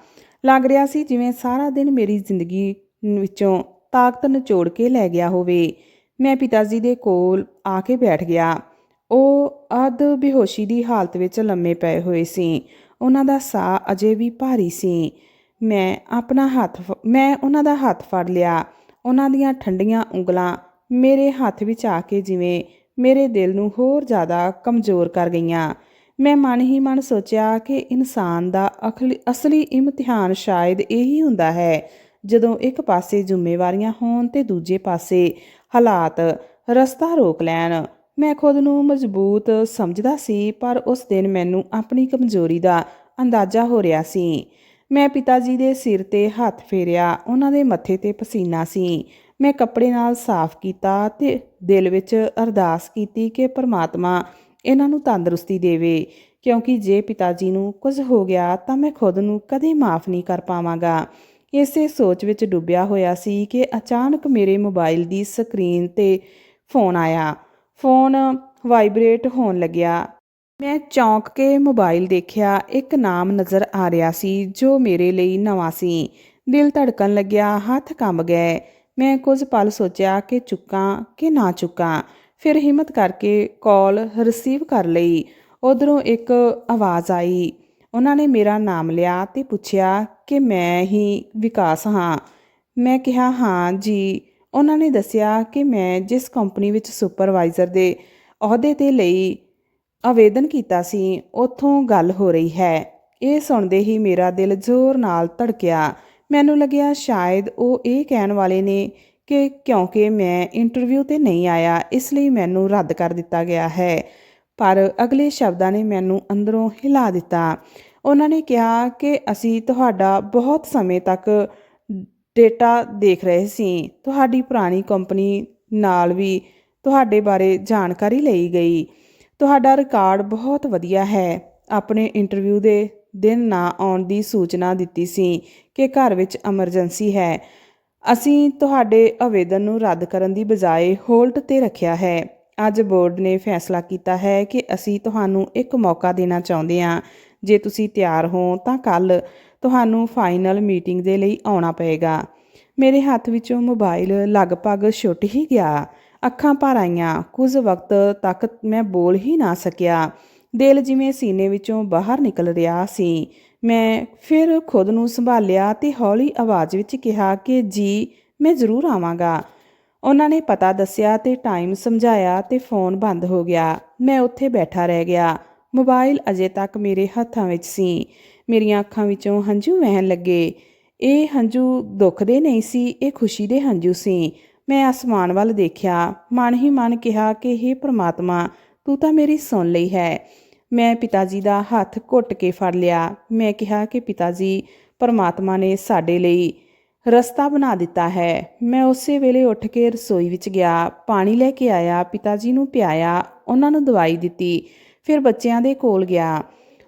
ਲੱਗ ਰਿਹਾ ਸੀ ਜਿਵੇਂ ਸਾਰਾ ਦਿਨ ਮੇਰੀ ਜ਼ਿੰਦਗੀ ਵਿੱਚੋਂ ਤਾਕਤ ਨਿਚੋੜ ਕੇ ਲੈ ਗਿਆ ਹੋਵੇ। ਮੈਂ ਪਿਤਾ ਜੀ ਦੇ ਕੋਲ ਆ ਕੇ ਬੈਠ ਗਿਆ। ਉਹ ਅਧ ਬੇਹੋਸ਼ੀ ਦੀ ਹਾਲਤ ਵਿੱਚ ਲੰਮੇ ਪਏ ਹੋਏ ਸੀ। ਉਹਨਾਂ ਦਾ ਸਾਹ ਅਜੇ ਵੀ ਭਾਰੀ ਸੀ। ਮੈਂ ਆਪਣਾ ਹੱਥ ਫ- ਮੈਂ ਉਹਨਾਂ ਦਾ ਹੱਥ ਫੜ ਲਿਆ। ਉਹਨਾਂ ਦੀਆਂ ਠੰਡੀਆਂ ਉਂਗਲਾਂ ਮੇਰੇ ਹੱਥ ਵਿੱਚ ਆ ਕੇ ਜਿਵੇਂ ਮੇਰੇ ਦਿਲ ਨੂੰ ਹੋਰ ਜ਼ਿਆਦਾ ਕਮਜ਼ੋਰ ਕਰ ਗਈਆਂ। ਮੈਂ ਮਨ ਹੀ ਮਨ ਸੋਚਿਆ ਕਿ ਇਨਸਾਨ ਦਾ ਅਖਲੀ- ਅਸਲੀ ਇਮਤਿਹਾਨ ਸ਼ਾਇਦ ਇਹੀ ਹੁੰਦਾ ਹੈ। ਜਦੋਂ ਇੱਕ ਪਾਸੇ ਜ਼ਿੰਮੇਵਾਰੀਆਂ ਹੋਣ ਤੇ ਦੂਜੇ ਪਾਸੇ ਹਾਲਾਤ ਰਸਤਾ ਰੋਕ ਲੈਣ। ਮੈਂ ਖੁਦ ਨੂੰ ਮਜ਼ਬੂਤ ਸਮਝਦਾ ਸੀ, ਪਰ ਉਸ ਦਿਨ ਮੈਨੂੰ ਆਪਣੀ ਕਮਜ਼ੋਰੀ ਦਾ ਅੰਦਾਜ਼ਾ ਹੋ ਰਿਹਾ ਸੀ। ਮੈਂ ਪਿਤਾ ਜੀ ਦੇ ਸਿਰ ਤੇ ਹੱਥ ਫੇਰਿਆ, ਉਹਨਾਂ ਦੇ ਮੱਥੇ ਤੇ ਪਸੀਨਾ ਸੀ। ਮੈਂ ਕੱਪੜੇ ਨਾਲ ਸਾਫ਼ ਕੀਤਾ ਤੇ ਦਿਲ ਵਿੱਚ ਅਰਦਾਸ ਕੀਤੀ ਕਿ ਪਰਮਾਤਮਾ ਇਹਨਾਂ ਨੂੰ ਤੰਦਰੁਸਤੀ ਦੇਵੇ, ਕਿਉਂਕਿ ਜੇ ਪਿਤਾ ਜੀ ਨੂੰ ਕੁਝ ਹੋ ਗਿਆ ਤਾਂ ਮੈਂ ਖੁਦ ਨੂੰ ਕਦੇ ਮਾਫ ਨਹੀਂ ਕਰ ਪਾਵਾਂਗਾ। ਇਸੇ ਸੋਚ ਵਿੱਚ ਡੁੱਬਿਆ ਹੋਇਆ ਸੀ ਕਿ ਅਚਾਨਕ ਮੇਰੇ ਮੋਬਾਈਲ ਦੀ ਸਕਰੀਨ ਤੇ ਫੋਨ ਆਇਆ। ਫੋਨ ਵਾਈਬ੍ਰੇਟ ਹੋਣ ਲੱਗਿਆ। ਮੈਂ ਚੌਂਕ ਕੇ ਮੋਬਾਈਲ ਦੇਖਿਆ, ਇੱਕ ਨਾਮ ਨਜ਼ਰ ਆ ਰਿਹਾ ਸੀ ਜੋ ਮੇਰੇ ਲਈ ਨਵਾਂ ਸੀ। ਦਿਲ ਧੜਕਣ ਲੱਗਿਆ, ਹੱਥ ਕੰਬ ਗਏ। ਮੈਂ ਕੁਝ ਪਲ ਸੋਚਿਆ ਕਿ ਚੁੱਕਾਂ ਕਿ ਨਾ ਚੁੱਕਾਂ। ਫਿਰ ਹਿੰਮਤ ਕਰਕੇ ਕਾਲ ਰਿਸੀਵ ਕਰ ਲਈ। ਉਧਰੋਂ ਇੱਕ ਆਵਾਜ਼ ਆਈ। ਉਹਨਾਂ ਨੇ ਮੇਰਾ ਨਾਮ ਲਿਆ ਤੇ ਪੁੱਛਿਆ ਕਿ ਮੈਂ ਹੀ ਵਿਕਾਸ ਹਾਂ। ਮੈਂ ਕਿਹਾ, ਹਾਂ ਜੀ। ਉਹਨਾਂ ਨੇ ਦੱਸਿਆ ਕਿ ਮੈਂ ਜਿਸ ਕੰਪਨੀ ਵਿੱਚ ਸੁਪਰਵਾਈਜ਼ਰ ਦੇ ਅਹੁਦੇ ਤੇ ਲਈ ਆਵੇਦਨ ਕੀਤਾ ਸੀ, ਉੱਥੋਂ ਗੱਲ ਹੋ ਰਹੀ ਹੈ। ਇਹ ਸੁਣਦੇ ਹੀ ਮੇਰਾ ਦਿਲ ਜ਼ੋਰ ਨਾਲ ਧੜਕਿਆ। ਮੈਨੂੰ ਲੱਗਿਆ ਸ਼ਾਇਦ ਉਹ ਇਹ ਕਹਿਣ ਵਾਲੇ ਨੇ ਕਿ ਕਿਉਂਕਿ ਮੈਂ ਇੰਟਰਵਿਊ ਤੇ ਨਹੀਂ ਆਇਆ, ਇਸ ਲਈ ਮੈਨੂੰ ਰੱਦ ਕਰ ਦਿੱਤਾ ਗਿਆ ਹੈ। ਪਰ ਅਗਲੇ ਸ਼ਬਦਾਂ ਨੇ ਮੈਨੂੰ ਅੰਦਰੋਂ ਹਿਲਾ ਦਿੱਤਾ। ਉਹਨਾਂ ਨੇ ਕਿਹਾ ਕਿ ਅਸੀਂ ਤੁਹਾਡਾ ਬਹੁਤ ਸਮੇਂ ਤੱਕ ਡੇਟਾ ਦੇਖ ਰਹੇ ਸੀ। ਤੁਹਾਡੀ ਪੁਰਾਣੀ ਕੰਪਨੀ ਨਾਲ ਵੀ ਤੁਹਾਡੇ ਬਾਰੇ ਜਾਣਕਾਰੀ ਲਈ ਗਈ। ਤੁਹਾਡਾ ਰਿਕਾਰਡ ਬਹੁਤ ਵਧੀਆ ਹੈ। ਆਪਣੇ ਇੰਟਰਵਿਊ ਦੇ ਦਿਨ ਨਾ ਆਉਣ ਦੀ ਸੂਚਨਾ ਦਿੱਤੀ ਸੀ ਕਿ ਘਰ ਵਿੱਚ ਐਮਰਜੈਂਸੀ ਹੈ। ਅਸੀਂ ਤੁਹਾਡੇ ਆਵੇਦਨ ਨੂੰ ਰੱਦ ਕਰਨ ਦੀ ਬਜਾਏ ਹੋਲਡ ਤੇ ਰੱਖਿਆ ਹੈ। ਅੱਜ ਬੋਰਡ ਨੇ ਫੈਸਲਾ ਕੀਤਾ ਹੈ ਕਿ ਅਸੀਂ ਤੁਹਾਨੂੰ ਇੱਕ ਮੌਕਾ ਦੇਣਾ ਚਾਹੁੰਦੇ ਹਾਂ। ਜੇ ਤੁਸੀਂ ਤਿਆਰ ਹੋ ਤਾਂ ਕੱਲ ਤੁਹਾਨੂੰ ਫਾਈਨਲ ਮੀਟਿੰਗ ਦੇ ਲਈ ਆਉਣਾ ਪਏਗਾ। ਮੇਰੇ ਹੱਥ ਵਿੱਚੋਂ ਮੋਬਾਈਲ ਲਗਭਗ ਛੁੱਟ ਹੀ ਗਿਆ। ਅੱਖਾਂ ਭਰ ਆਈਆਂ। ਕੁਝ ਵਕਤ ਤੱਕ ਮੈਂ ਬੋਲ ਹੀ ਨਾ ਸਕਿਆ। ਦਿਲ ਜਿਵੇਂ ਸੀਨੇ ਵਿੱਚੋਂ ਬਾਹਰ ਨਿਕਲ ਰਿਹਾ ਸੀ। ਮੈਂ ਫਿਰ ਖੁਦ ਨੂੰ ਸੰਭਾਲਿਆ ਤੇ ਹੌਲੀ ਆਵਾਜ਼ ਵਿੱਚ ਕਿਹਾ ਕਿ, ਜੀ, ਮੈਂ ਜ਼ਰੂਰ ਆਵਾਂਗਾ। ਉਹਨਾਂ ਨੇ ਪਤਾ ਦੱਸਿਆ ਤੇ ਟਾਈਮ ਸਮਝਾਇਆ ਤੇ ਫੋਨ ਬੰਦ ਹੋ ਗਿਆ। ਮੈਂ ਉੱਥੇ ਬੈਠਾ ਰਹਿ ਗਿਆ। ਮੋਬਾਈਲ ਅਜੇ ਤੱਕ ਮੇਰੇ ਹੱਥਾਂ ਵਿੱਚ ਸੀ। ਮੇਰੀਆਂ ਅੱਖਾਂ ਵਿੱਚੋਂ ਹੰਝੂ ਵਹਿਣ ਲੱਗੇ। ਇਹ ਹੰਝੂ ਦੁੱਖ ਦੇ ਨਹੀਂ ਸੀ, ਇਹ ਖੁਸ਼ੀ ਦੇ ਹੰਝੂ ਸੀ। ਮੈਂ ਅਸਮਾਨ ਵੱਲ ਦੇਖਿਆ। ਮਨ ਹੀ ਮਨ ਕਿਹਾ ਕਿ हे ਪ੍ਰਮਾਤਮਾ, ਤੂੰ ਤਾਂ ਮੇਰੀ ਸੁਣ ਲਈ ਹੈ। ਮੈਂ ਪਿਤਾ ਜੀ ਦਾ ਹੱਥ ਘੁੱਟ ਕੇ ਫੜ ਲਿਆ। ਮੈਂ ਕਿਹਾ ਕਿ ਪਿਤਾ ਜੀ ਪਰਮਾਤਮਾ ਨੇ ਸਾਡੇ ਲਈ ਰਸਤਾ ਬਣਾ ਦਿੱਤਾ ਹੈ। ਮੈਂ ਉਸੇ ਵੇਲੇ ਉੱਠ ਕੇ ਰਸੋਈ ਵਿੱਚ ਗਿਆ। ਪਾਣੀ ਲੈ ਕੇ ਆਇਆ ਪਿਤਾ ਜੀ ਨੂੰ ਪਿਆਇਆ, ਉਹਨਾਂ ਨੂੰ ਦਵਾਈ ਦਿੱਤੀ, ਫਿਰ ਬੱਚਿਆਂ ਦੇ ਕੋਲ ਗਿਆ।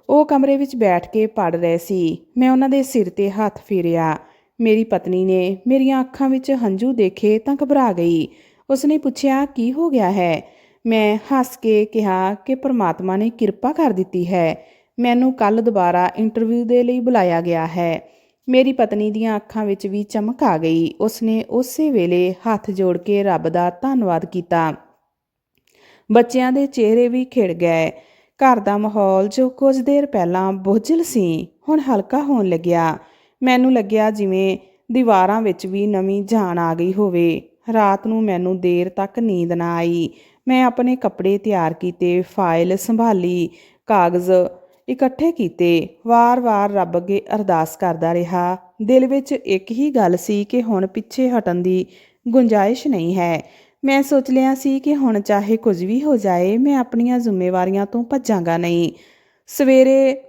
ਉਹ ਕਮਰੇ ਵਿੱਚ ਬੈਠ ਕੇ ਪੜ ਰਹੇ ਸੀ। ਮੈਂ ਉਹਨਾਂ ਦੇ ਸਿਰ ਤੇ ਹੱਥ ਫੇਰਿਆ। ਮੇਰੀ ਪਤਨੀ ਨੇ ਮੇਰੀਆਂ ਅੱਖਾਂ ਵਿੱਚ ਹੰਝੂ ਦੇਖੇ ਤਾਂ ਘਬਰਾ ਗਈ। ਉਸਨੇ ਪੁੱਛਿਆ, ਕੀ ਹੋ ਗਿਆ ਹੈ? ਮੈਂ ਹੱਸ ਕੇ ਕਿਹਾ ਕਿ ਪ੍ਰਮਾਤਮਾ ਨੇ ਕਿਰਪਾ ਕਰ ਦਿੱਤੀ ਹੈ। ਮੈਨੂੰ ਕੱਲ ਦੁਬਾਰਾ ਇੰਟਰਵਿਊ ਦੇ ਲਈ ਬੁਲਾਇਆ ਗਿਆ ਹੈ। ਮੇਰੀ ਪਤਨੀ ਦੀਆਂ ਅੱਖਾਂ ਵਿੱਚ ਵੀ ਚਮਕ ਆ ਗਈ। ਉਸਨੇ ਉਸੇ ਵੇਲੇ ਹੱਥ ਜੋੜ ਕੇ ਰੱਬ ਦਾ ਧੰਨਵਾਦ ਕੀਤਾ। ਬੱਚਿਆਂ ਦੇ ਚਿਹਰੇ ਵੀ ਖਿੜ ਗਏ। ਘਰ ਦਾ ਮਾਹੌਲ ਜੋ ਕੁਝ ਦੇਰ ਪਹਿਲਾਂ ਬੋਝਲ ਸੀ, ਹੁਣ ਹਲਕਾ ਹੋਣ ਲੱਗਿਆ। ਮੈਨੂੰ ਲੱਗਿਆ ਜਿਵੇਂ ਦੀਵਾਰਾਂ ਵਿੱਚ ਵੀ ਨਵੀਂ ਜਾਨ ਆ ਗਈ ਹੋਵੇ। ਰਾਤ ਨੂੰ ਮੈਨੂੰ ਦੇਰ ਤੱਕ ਨੀਂਦ ਨਾ ਆਈ। ਮੈਂ ਆਪਣੇ ਕੱਪੜੇ ਤਿਆਰ ਕੀਤੇ, ਫਾਈਲ ਸੰਭਾਲੀ, ਕਾਗਜ਼ ਇਕੱਠੇ ਕੀਤੇ। ਵਾਰ-ਵਾਰ ਰੱਬ ਅੱਗੇ ਅਰਦਾਸ ਕਰਦਾ ਰਿਹਾ। ਦਿਲ ਵਿੱਚ ਇੱਕ ਹੀ ਗੱਲ ਸੀ ਕਿ ਹੁਣ ਪਿੱਛੇ ਹਟਣ ਦੀ ਗੁੰਜਾਇਸ਼ ਨਹੀਂ ਹੈ। ਮੈਂ ਸੋਚ ਲਿਆ ਸੀ ਕਿ ਹੁਣ ਚਾਹੇ ਕੁਝ ਵੀ ਹੋ ਜਾਏ, ਮੈਂ ਆਪਣੀਆਂ ਜ਼ਿੰਮੇਵਾਰੀਆਂ ਤੋਂ ਭੱਜਾਂਗਾ ਨਹੀਂ। ਸਵੇਰੇ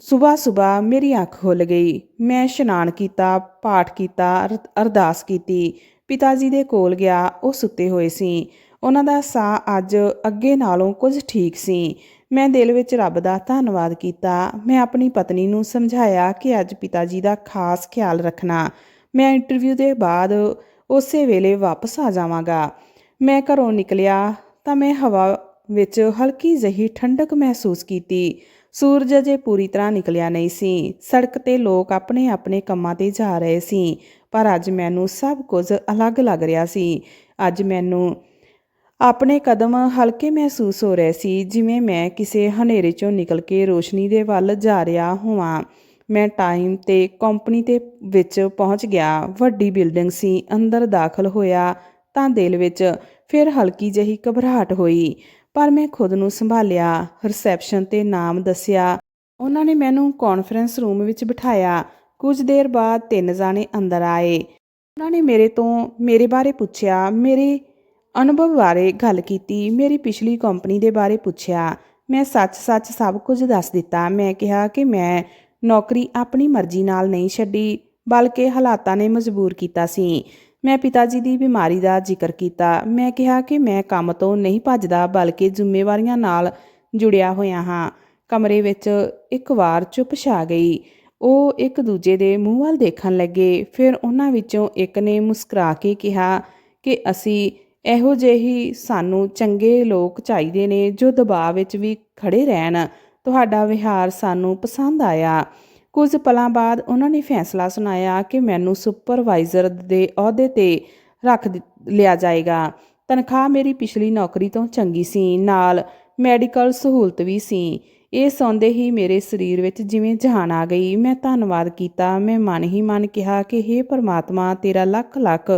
ਸਵੇਰ ਸਵੇਰ ਮੇਰੀ ਅੱਖ ਖੁੱਲ ਗਈ। ਮੈਂ ਇਸ਼ਨਾਨ ਕੀਤਾ, ਪਾਠ ਕੀਤਾ, ਅਰ- ਅਰਦਾਸ ਕੀਤੀ। ਪਿਤਾ ਜੀ ਦੇ ਕੋਲ ਗਿਆ ਉਹ ਸੁੱਤੇ ਹੋਏ ਸੀ। ਉਹਨਾਂ ਦਾ ਸਾਹ ਅੱਜ ਅੱਗੇ ਨਾਲੋਂ ਕੁਝ ਠੀਕ ਸੀ। ਮੈਂ ਦਿਲ ਵਿੱਚ ਰੱਬ ਦਾ ਧੰਨਵਾਦ ਕੀਤਾ। ਮੈਂ ਆਪਣੀ ਪਤਨੀ ਨੂੰ ਸਮਝਾਇਆ ਕਿ ਅੱਜ ਪਿਤਾ ਜੀ ਦਾ ਖਾਸ ਖਿਆਲ ਰੱਖਣਾ। ਮੈਂ ਇੰਟਰਵਿਊ ਦੇ ਬਾਅਦ ਉਸੇ ਵੇਲੇ ਵਾਪਸ ਆ ਜਾਵਾਂਗਾ। ਮੈਂ ਘਰੋਂ ਨਿਕਲਿਆ ਤਾਂ ਮੈਂ ਹਵਾ ਵਿੱਚ ਹਲਕੀ ਜਿਹੀ ਠੰਡਕ ਮਹਿਸੂਸ ਕੀਤੀ। ਸੂਰਜ ਅਜੇ ਪੂਰੀ ਤਰ੍ਹਾਂ ਨਿਕਲਿਆ ਨਹੀਂ ਸੀ। ਸੜਕ ਤੇ ਲੋਕ ਆਪਣੇ ਆਪਣੇ ਕੰਮਾਂ ਤੇ ਜਾ ਰਹੇ ਸੀ। ਪਰ ਅੱਜ ਮੈਨੂੰ ਸਭ ਕੁਝ ਅਲੱਗ ਲੱਗ ਰਿਹਾ ਸੀ। ਅੱਜ ਮੈਨੂੰ ਆਪਣੇ ਕਦਮ ਹਲਕੇ ਮਹਿਸੂਸ ਹੋ ਰਹੇ ਸੀ, ਜਿਵੇਂ ਮੈਂ ਕਿਸੇ ਹਨੇਰੇ ਚੋਂ ਨਿਕਲ ਕੇ ਰੋਸ਼ਨੀ ਦੇ ਵੱਲ ਜਾ ਰਿਹਾ ਹੋਵਾਂ। ਮੈਂ ਟਾਈਮ ਤੇ ਕੰਪਨੀ ਤੇ ਵਿੱਚ ਪਹੁੰਚ ਗਿਆ। ਵੱਡੀ ਬਿਲਡਿੰਗ ਸੀ, ਅੰਦਰ ਦਾਖਲ ਹੋਇਆ ਤਾਂ ਦਿਲ ਵਿੱਚ ਫਿਰ ਹਲਕੀ ਜਿਹੀ ਘਬਰਾਹਟ ਹੋਈ, ਪਰ ਮੈਂ ਖੁਦ ਨੂੰ ਸੰਭਾਲਿਆ, ਰਿਸੈਪਸ਼ਨ ਤੇ ਨਾਮ ਦੱਸਿਆ। ਉਹਨਾਂ ਨੇ ਮੈਨੂੰ ਕਾਨਫਰੰਸ ਰੂਮ ਵਿੱਚ ਬਿਠਾਇਆ। ਕੁਝ ਦੇਰ ਬਾਅਦ ਤਿੰਨ ਜਾਣੇ ਅੰਦਰ ਆਏ। ਉਹਨਾਂ ਨੇ ਮੇਰੇ ਤੋਂ ਮੇਰੇ ਬਾਰੇ ਪੁੱਛਿਆ, ਮੇਰੇ ਅਨੁਭਵ ਬਾਰੇ ਗੱਲ ਕੀਤੀ, ਮੇਰੀ ਪਿਛਲੀ ਕੰਪਨੀ ਦੇ ਬਾਰੇ ਪੁੱਛਿਆ। ਮੈਂ ਸੱਚ-ਸੱਚ ਸਭ ਕੁਝ ਦੱਸ ਦਿੱਤਾ। ਮੈਂ ਕਿਹਾ ਕਿ ਮੈਂ ਨੌਕਰੀ ਆਪਣੀ ਮਰਜ਼ੀ ਨਾਲ ਨਹੀਂ ਛੱਡੀ, ਬਲਕਿ ਹਾਲਾਤਾਂ ਨੇ ਮਜਬੂਰ ਕੀਤਾ ਸੀ। ਮੈਂ ਪਿਤਾ ਜੀ ਦੀ ਬਿਮਾਰੀ ਦਾ ਜ਼ਿਕਰ ਕੀਤਾ। ਮੈਂ ਕਿਹਾ ਕਿ ਮੈਂ ਕੰਮ ਤੋਂ ਨਹੀਂ ਭੱਜਦਾ, ਬਲਕਿ ਜ਼ਿੰਮੇਵਾਰੀਆਂ ਨਾਲ ਜੁੜਿਆ ਹੋਇਆ ਹਾਂ। ਕਮਰੇ ਵਿੱਚ ਇੱਕ ਵਾਰ ਚੁੱਪ ਛਾ ਗਈ। ਉਹ ਇੱਕ ਦੂਜੇ ਦੇ ਮੂੰਹ ਵੱਲ ਦੇਖਣ ਲੱਗੇ। ਫਿਰ ਉਹਨਾਂ ਵਿੱਚੋਂ ਇੱਕ ਨੇ ਮੁਸਕਰਾ ਕੇ ਕਿਹਾ ਕਿ ਅਸੀਂ ਇਹੋ ਜਿਹੀ ਸਾਨੂੰ ਚੰਗੇ ਲੋਕ ਚਾਹੀਦੇ ਨੇ ਜੋ ਦਬਾਅ ਵਿੱਚ ਵੀ ਖੜੇ ਰਹਿਣ। ਤੁਹਾਡਾ ਵਿਹਾਰ ਸਾਨੂੰ ਪਸੰਦ ਆਇਆ। ਕੁਝ ਪਲਾਂ ਬਾਅਦ ਉਹਨਾਂ ਨੇ ਫੈਸਲਾ ਸੁਣਾਇਆ ਕਿ ਮੈਨੂੰ ਸੁਪਰਵਾਈਜ਼ਰ ਦੇ ਅਹੁਦੇ ਤੇ ਰੱਖ ਲਿਆ ਜਾਏਗਾ। ਤਨਖਾਹ ਮੇਰੀ ਪਿਛਲੀ ਨੌਕਰੀ ਤੋਂ ਚੰਗੀ ਸੀ, ਨਾਲ ਮੈਡੀਕਲ ਸਹੂਲਤ ਵੀ ਸੀ। ਇਹ ਸੌਂਦੇ ਹੀ ਮੇਰੇ ਸਰੀਰ ਵਿੱਚ ਜਿਵੇਂ ਜਾਨ ਆ ਗਈ। ਮੈਂ ਧੰਨਵਾਦ ਕੀਤਾ। ਮੈਂ ਮਨ ਹੀ ਮਨ ਕਿਹਾ ਕਿ हे ਪਰਮਾਤਮਾ, ਤੇਰਾ ਲੱਖ ਲੱਖ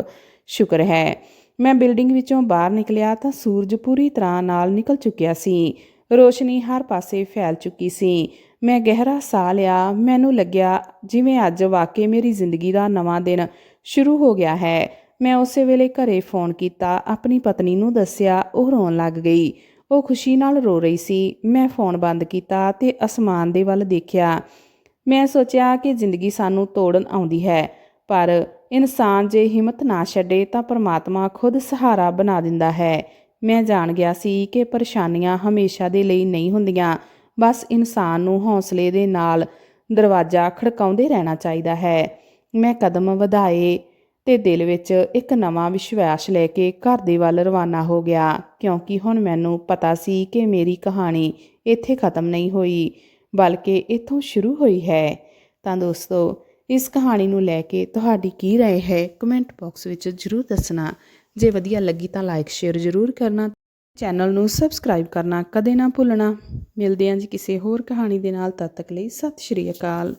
ਸ਼ੁਕਰ ਹੈ। ਮੈਂ ਬਿਲਡਿੰਗ ਵਿੱਚੋਂ ਬਾਹਰ ਨਿਕਲਿਆ ਤਾਂ ਸੂਰਜ ਪੂਰੀ ਤਰ੍ਹਾਂ ਨਾਲ ਨਿਕਲ ਚੁੱਕਿਆ ਸੀ। ਰੋਸ਼ਨੀ ਹਰ ਪਾਸੇ ਫੈਲ ਚੁੱਕੀ ਸੀ। ਮੈਂ ਗਹਿਰਾ ਸਾਹ ਲਿਆ। ਮੈਨੂੰ ਲੱਗਿਆ ਜਿਵੇਂ ਅੱਜ ਵਾਕਈ ਮੇਰੀ ਜ਼ਿੰਦਗੀ ਦਾ ਨਵਾਂ ਦਿਨ ਸ਼ੁਰੂ ਹੋ ਗਿਆ ਹੈ। ਮੈਂ ਉਸੇ ਵੇਲੇ ਘਰੇ ਫੋਨ ਕੀਤਾ। ਆਪਣੀ ਪਤਨੀ ਨੂੰ ਦੱਸਿਆ, ਉਹ ਰੋਣ ਲੱਗ ਗਈ। ਉਹ ਖੁਸ਼ੀ ਨਾਲ ਰੋ ਰਹੀ ਸੀ। ਮੈਂ ਫੋਨ ਬੰਦ ਕੀਤਾ ਤੇ ਅਸਮਾਨ ਦੇ ਵੱਲ ਦੇਖਿਆ। ਮੈਂ ਸੋਚਿਆ ਕਿ ਜ਼ਿੰਦਗੀ ਸਾਨੂੰ ਤੋੜਨ ਆਉਂਦੀ ਹੈ, ਪਰ ਇਨਸਾਨ ਜੇ ਹਿੰਮਤ ਨਾ ਛੱਡੇ ਤਾਂ ਪਰਮਾਤਮਾ ਖੁਦ ਸਹਾਰਾ ਬਣਾ ਦਿੰਦਾ ਹੈ। ਮੈਂ ਜਾਣ ਗਿਆ ਸੀ ਕਿ ਪਰੇਸ਼ਾਨੀਆਂ ਹਮੇਸ਼ਾ ਦੇ ਲਈ ਨਹੀਂ ਹੁੰਦੀਆਂ। ਬਸ ਇਨਸਾਨ ਨੂੰ ਹੌਸਲੇ ਦੇ ਨਾਲ ਦਰਵਾਜ਼ਾ ਖੜਕਾਉਂਦੇ ਰਹਿਣਾ ਚਾਹੀਦਾ ਹੈ। ਮੈਂ ਕਦਮ ਵਧਾਏ ਤੇ ਦਿਲ ਵਿੱਚ ਇੱਕ ਨਵਾਂ ਵਿਸ਼ਵਾਸ ਲੈ ਕੇ ਘਰ ਦੇ ਵੱਲ ਰਵਾਨਾ ਹੋ ਗਿਆ, ਕਿਉਂਕਿ ਹੁਣ ਮੈਨੂੰ ਪਤਾ ਸੀ ਕਿ ਮੇਰੀ ਕਹਾਣੀ ਇੱਥੇ ਖਤਮ ਨਹੀਂ ਹੋਈ, ਬਲਕਿ ਇੱਥੋਂ ਸ਼ੁਰੂ ਹੋਈ ਹੈ। ਤਾਂ ਦੋਸਤੋ ਇਸ ਕਹਾਣੀ ਨੂੰ ਲੈ ਕੇ ਤੁਹਾਡੀ ਕੀ رائے ਹੈ ਕਮੈਂਟ ਬਾਕਸ ਵਿੱਚ ਜਰੂਰ ਦੱਸਣਾ ਜੇ ਵਧੀਆ ਲੱਗੀ ਤਾਂ ਲਾਈਕ ਸ਼ੇਅਰ ਜਰੂਰ ਕਰਨਾ ਚੈਨਲ ਨੂੰ ਸਬਸਕ੍ਰਾਈਬ ਕਰਨਾ ਕਦੇ ਨਾ ਭੁੱਲਣਾ ਮਿਲਦੇ ਹਾਂ ਜੀ ਕਿਸੇ ਹੋਰ ਕਹਾਣੀ ਦੇ ਨਾਲ ਤਦ ਤੱਕ ਲਈ ਸਤਿ ਸ਼੍ਰੀ ਅਕਾਲ